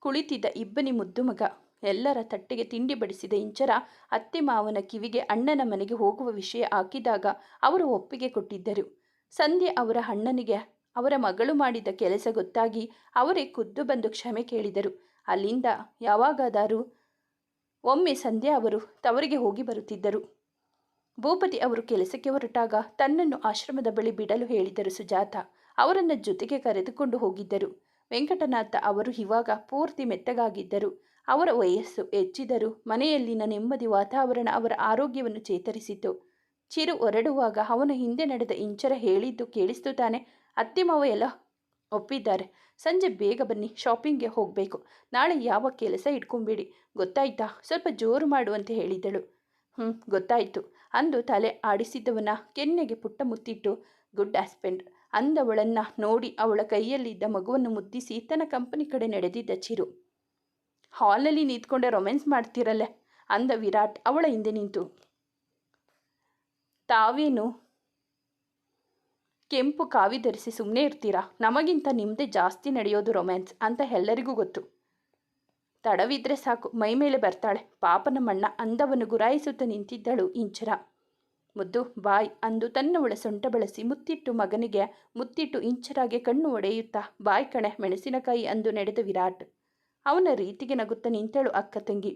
ಕುಳಿತಿದ್ದ ಇಬ್ಬನಿ ಮುದ್ದು ಮಗ. ಎಲ್ಲರ ತಟ್ಟೆಗೆ ತಿಂಡಿ ಬಡಿಸಿದ ಇಂಚರ ಅತ್ತೆ ಮಾವನ ಕಿವಿಗೆ ಅಣ್ಣನ ಮನೆಗೆ ಹೋಗುವ ವಿಷಯ ಹಾಕಿದಾಗ ಅವರು ಒಪ್ಪಿಗೆ ಕೊಟ್ಟಿದ್ದರು. ಸಂಧ್ಯೆ ಅವರ ಅಣ್ಣನಿಗೆ, ಅವರ ಮಗಳು ಮಾಡಿದ ಕೆಲಸ ಗೊತ್ತಾಗಿ ಅವರೇ ಖುದ್ದು ಬಂದು ಕ್ಷಮೆ ಕೇಳಿದರು. ಅಲ್ಲಿಂದ ಯಾವಾಗಾದರೂ ಒಮ್ಮೆ ಸಂಧ್ಯಾ ಅವರು ತವರಿಗೆ ಹೋಗಿ ಬರುತ್ತಿದ್ದರು. ಭೂಪತಿ ಅವರು ಕೆಲಸಕ್ಕೆ ಹೊರಟಾಗ ತನ್ನನ್ನು ಆಶ್ರಮದ ಬಳಿ ಬಿಡಲು ಹೇಳಿದರು ಸುಜಾತ. ಅವರನ್ನು ಜೊತೆಗೆ ಕರೆದುಕೊಂಡು ಹೋಗಿದ್ದರು. ವೆಂಕಟನಾಥ ಅವರು ಇವಾಗ ಪೂರ್ತಿ ಮೆತ್ತಗಾಗಿದ್ದರು. ಅವರ ವಯಸ್ಸು ಹೆಚ್ಚಿದರೂ ಮನೆಯಲ್ಲಿನ ನೆಮ್ಮದಿ ವಾತಾವರಣ ಅವರ ಆರೋಗ್ಯವನ್ನು ಚೇತರಿಸಿತು. ಚಿರು ಹೊರಡುವಾಗ ಅವನ ಹಿಂದೆ ನಡೆದ ಇಂಚರ ಹೇಳಿದ್ದು ಕೇಳಿಸ್ತು ತಾನೆ. ಅತ್ತಿಮವ ಮಾವ ಎಲ್ಲ ಒಪ್ಪಿದ್ದಾರೆ. ಸಂಜೆ ಬೇಗ ಬನ್ನಿ, ಶಾಪಿಂಗ್ಗೆ ಹೋಗಬೇಕು. ನಾಳೆ ಯಾವ ಕೆಲಸ ಇಟ್ಕೊಂಬೇಡಿ. ಗೊತ್ತಾಯ್ತಾ? ಸ್ವಲ್ಪ ಜೋರು ಮಾಡುವಂತೆ ಹೇಳಿದಳು. ಹ್ಞೂ ಗೊತ್ತಾಯಿತು ಅಂದು ತಲೆ ಆಡಿಸಿದ್ದವನ ಕೆನ್ನೆಗೆ ಪುಟ್ಟ ಮುತ್ತಿಟ್ಟು, ಗುಡ್ ಹಸ್ಬೆಂಡ್ ಅಂದವಳನ್ನ ನೋಡಿ ಅವಳ ಕೈಯಲ್ಲಿದ್ದ ಮಗುವನ್ನು ಮುದ್ದಿಸಿ ತನ್ನ ಕಂಪನಿ ಕಡೆ ನಡೆದಿದ್ದ ಚಿರು. ಹಾಲಲ್ಲಿ ನಿಂತ್ಕೊಂಡೆ ರೊಮ್ಯಾನ್ಸ್ ಮಾಡ್ತಿರಲ್ಲ ಅಂದ ವಿರಾಟ್ ಅವಳ ಹಿಂದೆ ನಿಂತು. ತಾವೇನು? ಕೆಂಪು ಕಾವಿ ಧರಿಸಿ ಸುಮ್ಮನೆ ಇರ್ತೀರಾ? ನಮಗಿಂತ ನಿಮ್ಮದೇ ಜಾಸ್ತಿ ನಡೆಯೋದು ರೊಮ್ಯಾನ್ಸ್ ಅಂತ ಎಲ್ಲರಿಗೂ ಗೊತ್ತು. ತಡವಿದ್ರೆ ಸಾಕು, ಮೈ ಮೇಲೆ ಬರ್ತಾಳೆ. ಪಾಪನ ಮಣ್ಣ ಅಂದವನ್ನು ಗುರಾಯಿಸುತ್ತಾ ನಿಂತಿದ್ದಳು ಇಂಚರ. ಮುದ್ದು ಬಾಯ್ ಅಂದು ತನ್ನ ಒಳ ಸೊಂಟ ಬಳಸಿ ಮುತ್ತಿಟ್ಟು ಮಗನಿಗೆ ಮುತ್ತಿಟ್ಟು ಇಂಚರಾಗೆ ಕಣ್ಣು ಒಡೆಯುತ್ತಾ ಬಾಯ್ ಕಣೆ ಮೆಣಸಿನಕಾಯಿ ಅಂದು ನಡೆದ ವಿರಾಟ್. ಅವನ ರೀತಿಗೆ ನಗುತ್ತಾ ನಿಂತಳು ಅಕ್ಕ ತಂಗಿ.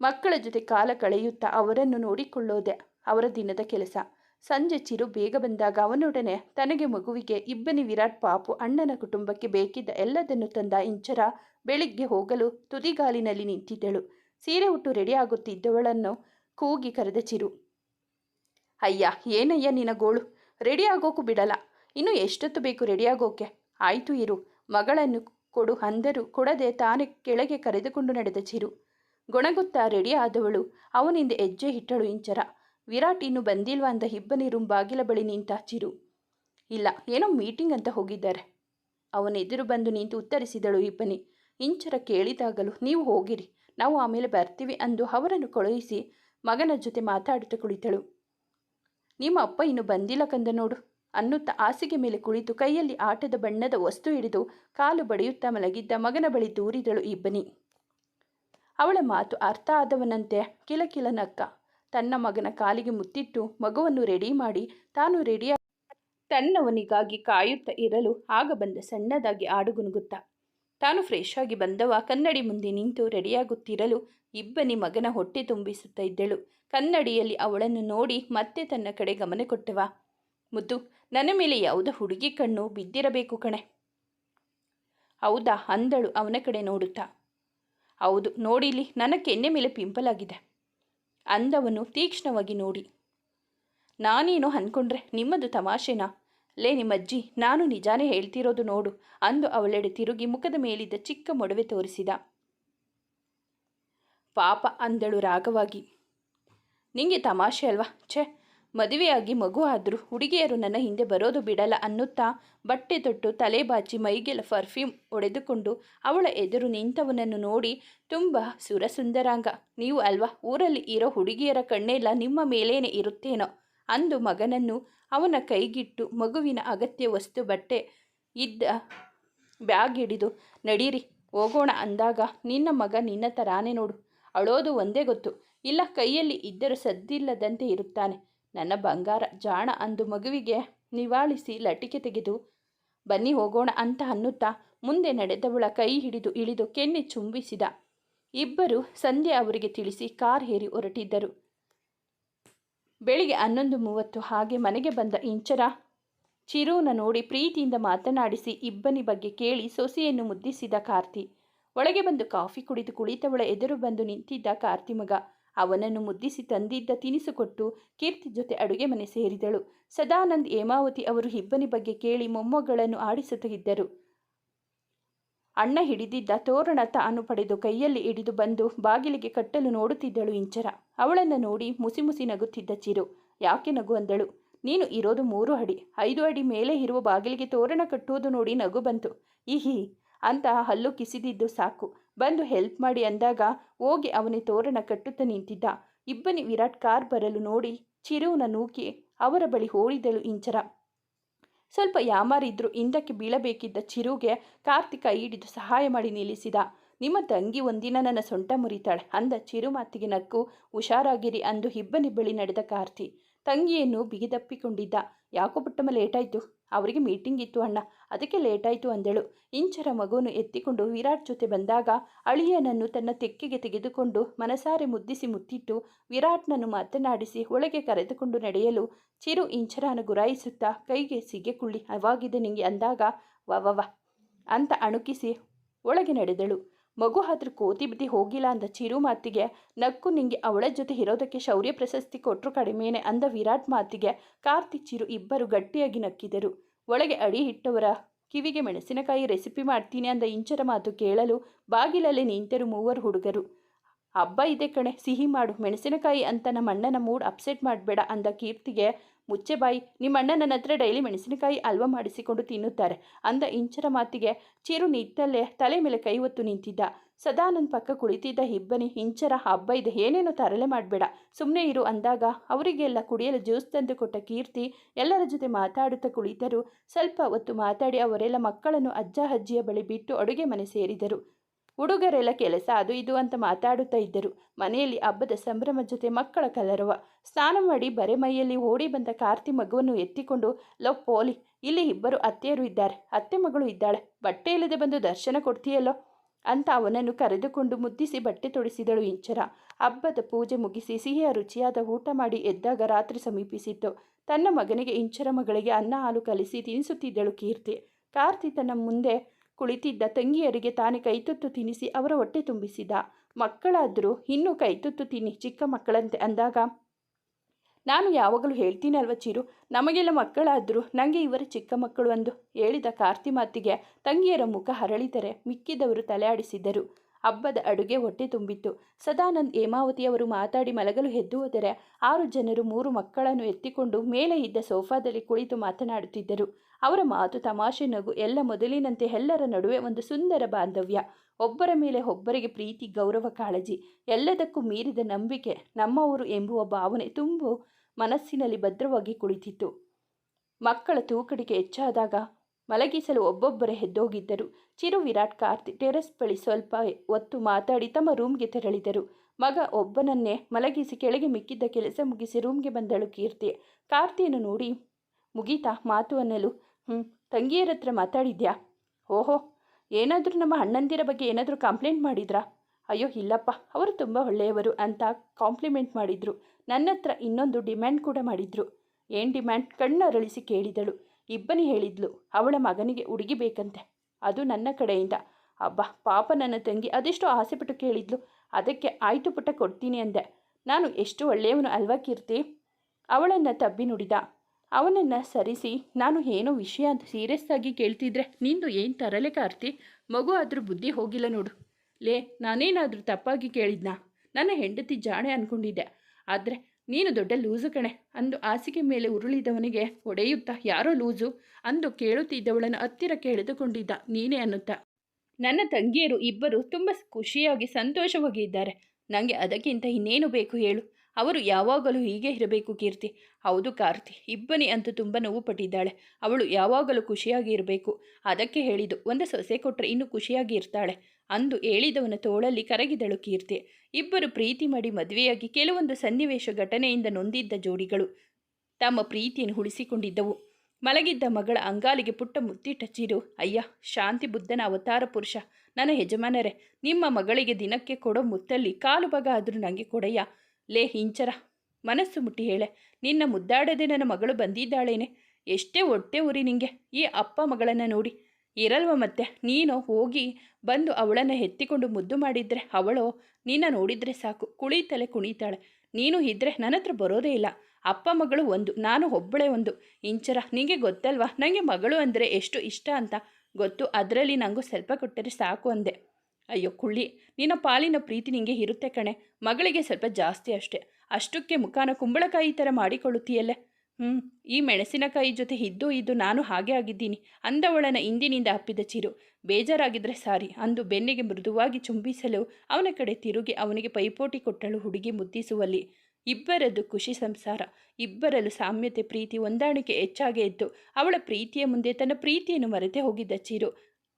ಮಕ್ಕಳ ಜೊತೆ ಕಾಲ ಕಳೆಯುತ್ತಾ ಅವರನ್ನು ನೋಡಿಕೊಳ್ಳೋದೆ ಅವರ ದಿನದ ಕೆಲಸ. ಸಂಜೆ ಚಿರು ಬೇಗ ಬಂದಾಗ ಅವನೊಡನೆ ತನಗೆ ಮಗುವಿಗೆ ಇಬ್ಬನಿ ವಿರಾಟ್ ಪಾಪು ಅಣ್ಣನ ಕುಟುಂಬಕ್ಕೆ ಬೇಕಿದ್ದ ಎಲ್ಲದನ್ನು ತಂದ ಇಂಚರ ಬೆಳಿಗ್ಗೆ ಹೋಗಲು ತುದಿಗಾಲಿನಲ್ಲಿ ನಿಂತಿದ್ದಳು. ಸೀರೆ ಉಟ್ಟು ರೆಡಿ ಆಗುತ್ತಿದ್ದವಳನ್ನು ಕೂಗಿ ಕರೆದ ಚಿರು ಅಯ್ಯ, ಏನಯ್ಯ ನಿನ್ನ ಗೋಳು? ರೆಡಿ ಆಗೋಕ್ಕೂ ಬಿಡಲ್ಲ. ಇನ್ನು ಎಷ್ಟೊತ್ತು ಬೇಕು ರೆಡಿ ಆಗೋಕೆ? ಆಯಿತು ಇರು. ಮಗಳನ್ನು ಕೊಡು, ಅಂದರು. ಕೊಡದೆ ತಾನೇ ಕೆಳಗೆ ಕರೆದುಕೊಂಡು ನಡೆದ ಚಿರು. ಗೊಣಗುತ್ತಾ ರೆಡಿ ಆದವಳು. ಅವನಿಂದ ಹೆಜ್ಜೆ ಇಟ್ಟಳು ಇಂಚರ. ವಿರಾಟ್ ಇನ್ನು ಬಂದಿಲ್ವಾ ಅಂತ ಇಬ್ಬನಿರು ಬಾಗಿಲ ಬಳಿ ನಿಂತ ಚಿರು. ಇಲ್ಲ, ಏನೋ ಮೀಟಿಂಗ್ ಅಂತ ಹೋಗಿದ್ದಾರೆ. ಅವನ ಎದುರು ಬಂದು ನಿಂತು ಉತ್ತರಿಸಿದಳು ಇಬ್ಬನಿ ಇಂಚರ ಕೇಳಿದಾಗಲೂ, ನೀವು ಹೋಗಿರಿ. ನಾವು ಆಮೇಲೆ ಬರ್ತೀವಿ ಅಂದು ಅವರನ್ನು ಕಳುಹಿಸಿ ಮಗನ ಜೊತೆ ಮಾತಾಡುತ್ತಾ ಕುಳಿತಳು. ನಿಮ್ಮ ಅಪ್ಪ ಇನ್ನು ಬಂದಿಲ್ಲ ಕಂದ ನೋಡು. ಅನ್ನುತ್ತಾ ಹಾಸಿಗೆ ಮೇಲೆ ಕುಳಿತು ಕೈಯಲ್ಲಿ ಆಟದ ಬಣ್ಣದ ವಸ್ತು ಹಿಡಿದು ಕಾಲು ಬಡಿಯುತ್ತಾ ಮಲಗಿದ್ದ ಮಗನ ಬಳಿ ದೂರಿದಳು ಇಬ್ಬನಿ. ಅವಳ ಮಾತು ಅರ್ಥ ಆದವನಂತೆ ಕಿಲಕಿಲ ನಕ್ಕ ತನ್ನ ಮಗನ ಕಾಲಿಗೆ ಮುತ್ತಿಟ್ಟು ಮಗುವನ್ನು ರೆಡಿ ಮಾಡಿ ತಾನು ರೆಡಿ ತನ್ನವನಿಗಾಗಿ ಕಾಯುತ್ತಾ ಇರಲು ಆಗ ಬಂದ ಸಣ್ಣದಾಗಿ ಆಡುಗುನುಗುತ್ತಾ ತಾನು ಫ್ರೆಶ್ ಆಗಿ ಬಂದವ ಕನ್ನಡಿ ಮುಂದೆ ನಿಂತು ರೆಡಿಯಾಗುತ್ತಿರಲು ಇಬ್ಬನಿ ಮಗನ ಹೊಟ್ಟೆ ತುಂಬಿಸುತ್ತಾ ಇದ್ದಳು. ಕನ್ನಡಿಯಲ್ಲಿ ಅವಳನ್ನು ನೋಡಿ ಮತ್ತೆ ತನ್ನ ಕಡೆ ಗಮನ ಕೊಟ್ಟವ. ಮುದ್ದು, ನನ್ನ ಮೇಲೆ ಯಾವುದೋ ಹುಡುಗಿ ಕಣ್ಣು ಬಿದ್ದಿರಬೇಕು ಕಣೆ. ಹೌದಾ, ಅಂದಳು ಅವನ ಕಡೆ ನೋಡುತ್ತಾ. ಹೌದು, ನೋಡಿಲಿ ನನ್ನ ಕೆನ್ನೆ ಮೇಲೆ ಪಿಂಪಲಾಗಿದೆ. ಅಂದವನು ತೀಕ್ಷ್ಣವಾಗಿ ನೋಡಿ. ನಾನೇನು ಅಂದ್ಕೊಂಡ್ರೆ ನಿಮ್ಮದು ತಮಾಷೆನಾ? ಲೇ, ನಿಮ್ಮಜ್ಜಿ, ನಾನು ನಿಜಾನೇ ಹೇಳ್ತಿರೋದು ನೋಡು, ಅಂದು ಅವಳೆಡೆ ತಿರುಗಿ ಮುಖದ ಮೇಲಿದ್ದ ಚಿಕ್ಕ ಮೊಡವೆ ತೋರಿಸಿದ. ಪಾಪ, ಅಂದಳು ರಾಗವಾಗಿ ನಿಂಗೆ ತಮಾಷೆ ಅಲ್ವಾ? ಛೆ, ಮದುವೆಯಾಗಿ ಮಗು ಆದರೂ ಹುಡುಗಿಯರು ನನ್ನ ಹಿಂದೆ ಬರೋದು ಬಿಡಲ್ಲ ಅನ್ನುತ್ತಾ ಬಟ್ಟೆ ತೊಟ್ಟು ತಲೆ ಬಾಚಿ ಮೈಗೆಲ್ಲ ಪರ್ಫ್ಯೂಮ್ ಒಡೆದುಕೊಂಡು ಅವಳ ಎದುರು ನಿಂತವನನ್ನು ನೋಡಿ ತುಂಬ ಸುರಸುಂದರಾಂಗ. ನೀವು ಅಲ್ವಾ, ಊರಲ್ಲಿ ಇರೋ ಹುಡುಗಿಯರ ಕಣ್ಣೆಲ್ಲ ನಿಮ್ಮ ಮೇಲೇನೆ ಇರುತ್ತೇನೋ? ಅಂದು ಮಗನನ್ನು ಅವನ ಕೈಗಿಟ್ಟು ಮಗುವಿನ ಅಗತ್ಯ ವಸ್ತು ಬಟ್ಟೆ ಇದ್ದ ಬ್ಯಾಗ್ ಹಿಡಿದು, ನಡೀರಿ, ಹೋಗೋಣ ಅಂದಾಗ ನಿನ್ನ ಮಗ ನಿನ್ನ ತರಾನೇ ನೋಡು. ಅಳೋದು ಒಂದೇ ಗೊತ್ತು. ಇಲ್ಲ ಕೈಯಲ್ಲಿ ಇದ್ದರೂ ಸದ್ದಿಲ್ಲದಂತೆ ಇರುತ್ತಾನೆ. ನನ್ನ ಬಂಗಾರ ಜಾಣ ಅಂದು ಮಗುವಿಗೆ ನಿವಾಳಿಸಿ ಲಟಿಕೆ ತೆಗೆದು, ಬನ್ನಿ ಹೋಗೋಣ ಅಂತ ಅನ್ನುತ್ತಾ ಮುಂದೆ ನಡೆದವಳ ಕೈ ಹಿಡಿದು ಇಳಿದು ಕೆನ್ನೆ ಚುಂಬಿಸಿದ. ಇಬ್ಬರು ಸಂಧ್ಯೆ ಅವರಿಗೆ ತಿಳಿಸಿ ಕಾರ್ ಹೇರಿ ಹೊರಟಿದ್ದರು. ಬೆಳಿಗ್ಗೆ ಹನ್ನೊಂದು ಮೂವತ್ತು ಹಾಗೆ ಮನೆಗೆ ಬಂದ ಇಂಚರ ಚಿರೂನ ನೋಡಿ ಪ್ರೀತಿಯಿಂದ ಮಾತನಾಡಿಸಿ ಇಬ್ಬನಿ ಬಗ್ಗೆ ಕೇಳಿ ಸೊಸೆಯನ್ನು ಮುದ್ದಿಸಿದ ಕಾರ್ತಿ. ಒಳಗೆ ಬಂದು ಕಾಫಿ ಕುಡಿದು ಕುಳಿತವಳ ಎದುರು ಬಂದು ನಿಂತಿದ್ದ ಕಾರ್ತಿ ಮಗ ಅವನನ್ನು ಮುದ್ದಿಸಿ ತಂದಿದ್ದ ತಿನಿಸು ಕೊಟ್ಟು ಕೀರ್ತಿ ಜೊತೆ ಅಡುಗೆ ಮನೆ ಸೇರಿದಳು. ಸದಾನಂದ್, ಹೇಮಾವತಿ ಅವರು ಇಬ್ಬನಿ ಬಗ್ಗೆ ಕೇಳಿ ಮೊಮ್ಮಗಳನ್ನು ಆಡಿಸುತ್ತಿದ್ದರು ಅಣ್ಣ ಹಿಡಿದಿದ್ದ ತೋರಣ ತಾನು ಪಡೆದು ಕೈಯಲ್ಲಿ ಹಿಡಿದು ಬಂದು ಬಾಗಿಲಿಗೆ ಕಟ್ಟಲು ನೋಡುತ್ತಿದ್ದಳು ಇಂಚರ. ಅವಳನ್ನು ನೋಡಿ ಮುಸಿ ಮುಸಿ ನಗುತ್ತಿದ್ದ ಚಿರು. ಯಾಕೆ ನಗು? ಅಂದಳು. ನೀನು ಇರೋದು ಮೂರು ಅಡಿ. ಐದು ಅಡಿ ಮೇಲೆ ಇರುವ ಬಾಗಿಲಿಗೆ ತೋರಣ ಕಟ್ಟುವುದು ನೋಡಿ ನಗು ಬಂತು. ಇಹಿ ಅಂತ ಹಲ್ಲು ಕಿಸಿದಿದ್ದು ಸಾಕು. ಬಂದು ಹೆಲ್ಪ್ ಮಾಡಿ ಅಂದಾಗ ಹೋಗಿ ಅವನೇ ತೋರಣ ಕಟ್ಟುತ್ತಾ ನಿಂತಿದ್ದ. ಇಬ್ಬನಿ ವಿರಾಟ್ ಕಾರ್ ಬರಲು ನೋಡಿ ಚಿರುವನ ನೂಕಿ ಅವರ ಬಳಿ ಹೋಳಿದಳು ಇಂಚರ. ಸ್ವಲ್ಪ ಯಾಮಾರಿದ್ರು ಹಿಂದಕ್ಕೆ ಬೀಳಬೇಕಿದ್ದ ಚಿರುಗೆ ಕಾರ್ತಿಕ ಹಿಡಿದು ಸಹಾಯ ಮಾಡಿ ನಿಲ್ಲಿಸಿದ. ನಿಮ್ಮ ತಂಗಿ ಒಂದಿನ ನನ್ನ ಸೊಂಟ ಮುರಿತಾಳೆ ಅಂದ ಚಿರು ಮಾತಿಗೆ ನಕ್ಕು. ಹುಷಾರಾಗಿರಿ ಅಂದು ಇಬ್ಬನಿ ಬಳಿ ನಡೆದ ಕಾರ್ತಿ. ತಂಗಿಯನ್ನು ಬಿಗಿದಪ್ಪಿಕೊಂಡಿದ್ದ. ಯಾಕೋ ಪುಟ್ಟಮ್ಮ ಲೇಟಾಯ್ತು ಅವರಿಗೆ ಮೀಟಿಂಗ್ ಇತ್ತು ಅಣ್ಣ. ಅದಕ್ಕೆ ಲೇಟಾಯಿತು ಅಂದಳು. ಇಂಚರ ಮಗುವನ್ನು ಎತ್ತಿಕೊಂಡು ವಿರಾಟ್ ಜೊತೆ ಬಂದಾಗ ಅಳಿಯನನ್ನು ತನ್ನ ತೆಕ್ಕೆಗೆ ತೆಗೆದುಕೊಂಡು ಮನಸಾರೆ ಮುದ್ದಿಸಿ ಮುತ್ತಿಟ್ಟು ವಿರಾಟ್ನನ್ನು ಮಾತನಾಡಿಸಿ ಒಳಗೆ ಕರೆದುಕೊಂಡು ನಡೆಯಲು ಚಿರು ಇಂಚರನ ಗುರಾಯಿಸುತ್ತಾ ಕೈಗೆ ಸಿಗೆ ಕುಳ್ಳಿ, ಅವಾಗಿದೆ ನಿಂಗೆ ಅಂದಾಗ ವವವ ಅಂತ ಅಣುಕಿಸಿ ಒಳಗೆ ನಡೆದಳು. ಮಗು ಹತ್ರ ಕೋತಿ ಬಿದ್ದಿ ಹೋಗಿಲ್ಲ ಅಂದ ಚಿರು ಮಾತಿಗೆ, ನಕ್ಕು ನಿಂಗೆ ಅವಳ ಜೊತೆ ಇರೋದಕ್ಕೆ ಶೌರ್ಯ ಪ್ರಶಸ್ತಿ ಕೊಟ್ಟರು ಕಡಿಮೆನೆ ಅಂದ ವಿರಾಟ್ ಮಾತಿಗೆ ಕಾರ್ತಿ ಚಿರು ಇಬ್ಬರು ಗಟ್ಟಿಯಾಗಿ ನಕ್ಕಿದರು. ಒಳಗೆ ಅಡಿ ಇಟ್ಟವರ? ಕಿವಿಗೆ ಮೆಣಸಿನಕಾಯಿ ರೆಸಿಪಿ ಮಾಡ್ತೀನಿ ಅಂದ ಇಂಚರ ಮಾತು ಕೇಳಲು ಬಾಗಿಲಲ್ಲಿ ನಿಂತರು ಮೂವರು ಹುಡುಗರು. ಹಬ್ಬ ಇದೆ ಕಣೆ, ಸಿಹಿ ಮಾಡು, ಮೆಣಸಿನಕಾಯಿ ಅಂತ ನಮ್ಮ ಅಣ್ಣನ ಮೂಡ್ ಅಪ್ಸೆಟ್ ಮಾಡಬೇಡ ಅಂದ ಕೀರ್ತಿಗೆ ಮುಚ್ಚೆ ಬಾಯಿ ನಿಮ್ಮ ಅಣ್ಣ ನನ್ನ ಹತ್ರ ಡೈಲಿ ಮೆಣಸಿನಕಾಯಿ ಅಲ್ವಾ ಮಾಡಿಸಿಕೊಂಡು ತಿನ್ನುತ್ತಾರೆ? ಅಂದ ಇಂಚರ ಮಾತಿಗೆ ಚಿರು ನಿಟ್ಟಲ್ಲೇ ತಲೆ ಮೇಲೆ ಕೈ ಹೊತ್ತು ನಿಂತಿದ್ದ. ಸದಾ ನನ್ನ ಪಕ್ಕ ಕುಳಿತಿದ್ದ ಇಬ್ಬನಿ ಇಂಚರ ಹಬ್ಬ ಇದೆ ಏನೇನೋ ತರಲೆ ಮಾಡಬೇಡ. ಸುಮ್ಮನೆ ಇರು ಅಂದಾಗ ಅವರಿಗೆಲ್ಲ ಕುಡಿಯಲು ಜ್ಯೂಸ್ ತಂದು ಕೊಟ್ಟ ಕೀರ್ತಿ ಎಲ್ಲರ ಜೊತೆ ಮಾತಾಡುತ್ತಾ ಕುಳಿತರು. ಸ್ವಲ್ಪ ಹೊತ್ತು ಮಾತಾಡಿ ಅವರೆಲ್ಲ ಮಕ್ಕಳನ್ನು ಅಜ್ಜ, ಅಜ್ಜಿಯ ಬಳಿ ಬಿಟ್ಟು ಅಡುಗೆ ಮನೆ ಸೇರಿದರು. ಹುಡುಗರೆಲ್ಲ ಕೆಲಸ ಅದು ಇದು ಅಂತ ಮಾತಾಡುತ್ತಾ ಇದ್ದರು. ಮನೆಯಲ್ಲಿ ಹಬ್ಬದ ಸಂಭ್ರಮ ಜೊತೆ ಮಕ್ಕಳ ಕಲರವ. ಸ್ನಾನ ಮಾಡಿ ಬರೆ ಮೈಯಲ್ಲಿ ಓಡಿ ಬಂದ ಕಾರ್ತಿ ಮಗುವನ್ನು ಎತ್ತಿಕೊಂಡು ಲವ್ ಪೋಲಿ, ಇಲ್ಲಿ ಇಬ್ಬರು ಅತ್ತೆಯರು ಇದ್ದಾರೆ. ಅತ್ತೆ ಮಗಳು ಇದ್ದಾಳೆ. ಬಟ್ಟೆ ಇಲ್ಲದೆ ಬಂದು ದರ್ಶನ ಕೊಡ್ತೀಯಲ್ಲೋ? ಅಂತ ಅವನನ್ನು ಕರೆದುಕೊಂಡು ಮುದ್ದಿಸಿ ಬಟ್ಟೆ ತೊಡಿಸಿದಳು ಇಂಚರ. ಹಬ್ಬದ ಪೂಜೆ ಮುಗಿಸಿ ಸಿಹಿಯ ರುಚಿಯಾದ ಊಟ ಮಾಡಿ ಎದ್ದಾಗ ರಾತ್ರಿ ಸಮೀಪಿಸಿತ್ತು. ತನ್ನ ಮಗನಿಗೆ ಇಂಚರ ಮಗಳಿಗೆ ಅನ್ನ ಹಾಲು ಕಲಿಸಿ ತಿನಿಸುತ್ತಿದ್ದಳು ಕೀರ್ತಿ. ಕಾರ್ತಿ ತನ್ನ ಮುಂದೆ ಕುಳಿತಿದ್ದ ತಂಗಿಯರಿಗೆ ತಾನೇ ಕೈತುತ್ತು ತಿನ್ನಿಸಿ ಅವರ ಹೊಟ್ಟೆ ತುಂಬಿಸಿದ. ಮಕ್ಕಳಾದರೂ ಇನ್ನೂ ಕೈತುತ್ತು ತಿನ್ನಿ, ಚಿಕ್ಕ ಮಕ್ಕಳಂತೆ ಅಂದಾಗ, ನಾನು ಯಾವಾಗಲೂ ಹೇಳ್ತೀನಲ್ವ ಚಿರು, ನಮಗೆಲ್ಲ ಮಕ್ಕಳಾದರೂ ನನಗೆ ಇವರ ಚಿಕ್ಕ ಮಕ್ಕಳು ಅಂದು ಹೇಳಿದ ಕಾರ್ತಿ ಮಾತಿಗೆ ತಂಗಿಯರ ಮುಖ ಹರಳಿದರೆ ಮಿಕ್ಕಿದವರು ತಲೆ ಆಡಿಸಿದ್ದರು ಹಬ್ಬದ ಅಡುಗೆ ಹೊಟ್ಟೆ ತುಂಬಿತ್ತು. ಸದಾನಂದ್ ಹೇಮಾವತಿಯವರು ಮಾತಾಡಿ ಮಲಗಲು ಎದ್ದು ಹೋದರೆ ಆರು ಜನರು ಮೂರು ಮಕ್ಕಳನ್ನು ಎತ್ತಿಕೊಂಡು ಮೇಲೆ ಇದ್ದ ಸೋಫಾದಲ್ಲಿ ಕುಳಿತು ಮಾತನಾಡುತ್ತಿದ್ದರು. ಅವರ ಮಾತು ತಮಾಷೆ ನಗು ಎಲ್ಲ ಮೊದಲಿನಂತೆ ಎಲ್ಲರ ನಡುವೆ ಒಂದು ಸುಂದರ ಬಾಂಧವ್ಯ. ಒಬ್ಬರ ಮೇಲೆ ಒಬ್ಬರಿಗೆ ಪ್ರೀತಿ, ಗೌರವ, ಕಾಳಜಿ ಎಲ್ಲದಕ್ಕೂ ಮೀರಿದ ನಂಬಿಕೆ ನಮ್ಮವರು ಎಂಬುವ ಭಾವನೆ ತುಂಬು ಮನಸ್ಸಿನಲ್ಲಿ ಭದ್ರವಾಗಿ ಕುಳಿತಿತ್ತು. ಮಕ್ಕಳ ತೂಕಡಿಕೆ ಹೆಚ್ಚಾದಾಗ ಮಲಗಿಸಲು ಒಬ್ಬೊಬ್ಬರೇ ಹೆದ್ದೋಗಿದ್ದರು. ಚಿರು ವಿರಾಟ್ ಕಾರ್ತಿ ಟೆರೆಸ್ ಬಳಿ ಸ್ವಲ್ಪ ಒತ್ತು ಮಾತಾಡಿ ತಮ್ಮ ರೂಮ್ಗೆ ತೆರಳಿದರು. ಮಗ ಒಬ್ಬನನ್ನೇ ಮಲಗಿಸಿ ಕೆಳಗೆ ಮಿಕ್ಕಿದ್ದ ಕೆಲಸ ಮುಗಿಸಿ ರೂಮ್ಗೆ ಬಂದಳು ಕೀರ್ತಿ. ಕಾರ್ತಿಯನ್ನು ನೋಡಿ ಮುಗೀತಾ ಮಾತು ಅನ್ನಲು ಹ್ಞೂ ತಂಗಿಯರ ಹತ್ರ ಮಾತಾಡಿದ್ಯಾ? ಓಹೋ, ಏನಾದರೂ ನಮ್ಮ ಅಣ್ಣಂದಿರ ಬಗ್ಗೆ ಏನಾದರೂ ಕಂಪ್ಲೇಂಟ್ ಮಾಡಿದ್ರಾ? ಅಯ್ಯೋ, ಇಲ್ಲಪ್ಪ, ಅವರು ತುಂಬ ಒಳ್ಳೆಯವರು ಅಂತ ಕಾಂಪ್ಲಿಮೆಂಟ್ ಮಾಡಿದರು. ನನ್ನ ಹತ್ರ ಇನ್ನೊಂದು ಡಿಮ್ಯಾಂಡ್ ಕೂಡ ಮಾಡಿದರು. ಏನು ಡಿಮ್ಯಾಂಡ್ ಕಣ್ಣರಳಿಸಿ ಕೇಳಿದಳು. ಇಬ್ಬನಿ ಹೇಳಿದ್ಲು, ಅವಳ ಮಗನಿಗೆ ಹುಡುಗಿ ಬೇಕಂತೆ. ಅದು ನನ್ನ ಕಡೆಯಿಂದ. ಅಬ್ಬ, ಪಾಪ ನನ್ನ ತಂಗಿ ಅದೆಷ್ಟು ಆಸೆಪಟ್ಟು ಕೇಳಿದ್ಲು. ಅದಕ್ಕೆ ಆಯ್ತು ಪುಟ್ಟ ಕೊಡ್ತೀನಿ ಅಂದೆ. ನಾನು ಎಷ್ಟು ಒಳ್ಳೆಯವನು ಅಲ್ವಾ ಕೀರ್ತಿ? ಅವಳನ್ನು ತಬ್ಬಿ ನುಡಿದ. ಅವನನ್ನು ಸರಿಸಿ, ನಾನು ಏನೋ ವಿಷಯ ಅಂತ ಸೀರಿಯಸ್ ಆಗಿ ಕೇಳ್ತಿದ್ರೆ ನಿಂದು ಏನು ತರಲೆ ಕಾರ್ತಿ? ಮಗು ಆದರೂ ಬುದ್ಧಿ ಹೋಗಿಲ್ಲ ನೋಡು. ಲೇ, ನಾನೇನಾದರೂ ತಪ್ಪಾಗಿ ಕೇಳಿದ್ನಾ? ನನ್ನ ಹೆಂಡತಿ ಜಾಣೆ ಅಂದ್ಕೊಂಡಿದ್ದೆ ಆದರೆ ನೀನು ದೊಡ್ಡ ಲೂಸು ಕಣೆ. ಅಂದು ಹಾಸಿಗೆ ಮೇಲೆ ಉರುಳಿದವನಿಗೆ ಹೊಡೆಯುತ್ತಾ ಯಾರೋ ಲೂಸು? ಅಂದು ಕೇಳುತ್ತಿದ್ದವಳನ್ನು ಹತ್ತಿರ ಕೇಳಿದುಕೊಂಡಿದ್ದ ನೀನೇ ಅನ್ನುತ್ತಾ. ನನ್ನ ತಂಗಿಯರು ಇಬ್ಬರು ತುಂಬ ಖುಷಿಯಾಗಿ ಸಂತೋಷವಾಗಿ ಇದ್ದಾರೆ. ನನಗೆ ಅದಕ್ಕಿಂತ ಇನ್ನೇನು ಬೇಕು ಹೇಳು. ಅವರು ಯಾವಾಗಲೂ ಹೀಗೆ ಇರಬೇಕು ಕೀರ್ತಿ. ಹೌದು ಕಾರ್ತಿ, ಇಬ್ಬನಿ ಅಂತೂ ತುಂಬ ನೋವು ಪಟ್ಟಿದ್ದಾಳೆ ಅವಳು ಯಾವಾಗಲೂ ಖುಷಿಯಾಗಿ ಇರಬೇಕು. ಅದಕ್ಕೆ ಹೇಳಿದು ಒಂದು ಸೊಸೆ ಕೊಟ್ಟರೆ ಇನ್ನೂ ಖುಷಿಯಾಗಿ ಇರ್ತಾಳೆ. ಅಂದು ಹೇಳಿದವನ ತೋಳಲ್ಲಿ ಕರಗಿದಳು ಕೀರ್ತಿ. ಇಬ್ಬರು ಪ್ರೀತಿ ಮಾಡಿ ಮದುವೆಯಾಗಿ ಕೆಲವೊಂದು ಸನ್ನಿವೇಶ ಘಟನೆಯಿಂದ ನೊಂದಿದ್ದ ಜೋಡಿಗಳು ತಮ್ಮ ಪ್ರೀತಿಯನ್ನು ಉಳಿಸಿಕೊಂಡಿದ್ದವು. ಮಲಗಿದ್ದ ಮಗಳ ಅಂಗಾಲಿಗೆ ಪುಟ್ಟ ಮುತ್ತಿ ಚಿರು, ಅಯ್ಯ, ಶಾಂತಿ ಬುದ್ಧನ ಅವತಾರ ಪುರುಷ. ನನ್ನ ಯಜಮಾನರೇ, ನಿಮ್ಮ ಮಗಳಿಗೆ ದಿನಕ್ಕೆ ಕೊಡೋ ಮುತ್ತಲ್ಲಿ ಕಾಲು ಭಾಗ ಆದರೂ ನನಗೆ ಕೊಡಯ್ಯ. ಲೇ ಹಿಂಚರ, ಮನಸ್ಸು ಮುಟ್ಟಿ ಹೇಳೆ, ನಿನ್ನ ಮುದ್ದಾಡದೆ ನನ್ನ ಮಗಳು ಬಂದಿದ್ದಾಳೇನೆ? ಎಷ್ಟೇ ಹೊಟ್ಟೆ ಉರಿ ನಿಂಗೆ, ಈ ಅಪ್ಪ ಮಗಳನ್ನು ನೋಡಿ. ಇರಲ್ವ ಮತ್ತೆ? ನೀನು ಹೋಗಿ ಬಂದು ಅವಳನ್ನು ಎತ್ತಿಕೊಂಡು ಮುದ್ದು ಮಾಡಿದರೆ ಅವಳು? ನಿನ್ನ ನೋಡಿದರೆ ಸಾಕು, ಕುಳಿತಲೆ ಕುಣಿತಾಳೆ. ನೀನು ಇದ್ದರೆ ನನ್ನ ಹತ್ರ ಬರೋದೇ ಇಲ್ಲ. ಅಪ್ಪ ಮಗಳು ಒಂದು, ನಾನು ಒಬ್ಬಳೇ ಒಂದು. ಇಂಚರ ನಿಂಗೆ ಗೊತ್ತಲ್ವಾ? ನನಗೆ ಮಗಳು ಅಂದರೆ ಎಷ್ಟು ಇಷ್ಟ ಅಂತ? ಗೊತ್ತು, ಅದರಲ್ಲಿ ನನಗೂ ಸ್ವಲ್ಪ ಕೊಟ್ಟರೆ ಸಾಕು ಅಂದೆ. ಅಯ್ಯೋ ಕುಳ್ಳಿ, ನಿನ್ನ ಪಾಲಿನ ಪ್ರೀತಿ ನಿಂಗೆ ಇರುತ್ತೆ ಕಣೆ. ಮಗಳಿಗೆ ಸ್ವಲ್ಪ ಜಾಸ್ತಿ ಅಷ್ಟೇ. ಅಷ್ಟಕ್ಕೆ ಮುಖಾನ ಕುಂಬಳಕಾಯಿ ಥರ ಮಾಡಿಕೊಳ್ಳುತ್ತೀಯಲ್ಲೇ? ಹ್ಞೂ ಈ ಮೆಣಸಿನಕಾಯಿ ಜೊತೆ ಇದ್ದು ಇದ್ದು ನಾನು ಹಾಗೆ ಆಗಿದ್ದೀನಿ. ಅಂದವಳನ ಇಂದಿನಿಂದ ಅಪ್ಪಿದ ಚಿರು. ಬೇಜಾರಾಗಿದ್ದರೆ ಸಾರಿ, ಅಂದು ಬೆನ್ನಿಗೆ ಮೃದುವಾಗಿ ಚುಂಬಿಸಲು ಅವನ ಕಡೆ ತಿರುಗಿ ಅವನಿಗೆ ಪೈಪೋಟಿ ಕೊಟ್ಟಳು ಹುಡುಗಿ ಮುದ್ದಿಸುವಲ್ಲಿ. ಇಬ್ಬರದ್ದು ಖುಷಿ ಸಂಸಾರ. ಇಬ್ಬರಲ್ಲೂ ಸಾಮ್ಯತೆ, ಪ್ರೀತಿ, ಹೊಂದಾಣಿಕೆ ಹೆಚ್ಚಾಗೇ ಇತ್ತು. ಅವಳ ಪ್ರೀತಿಯ ಮುಂದೆ ತನ್ನ ಪ್ರೀತಿಯನ್ನು ಮರೆತೇ ಹೋಗಿದ್ದ ಚಿರು.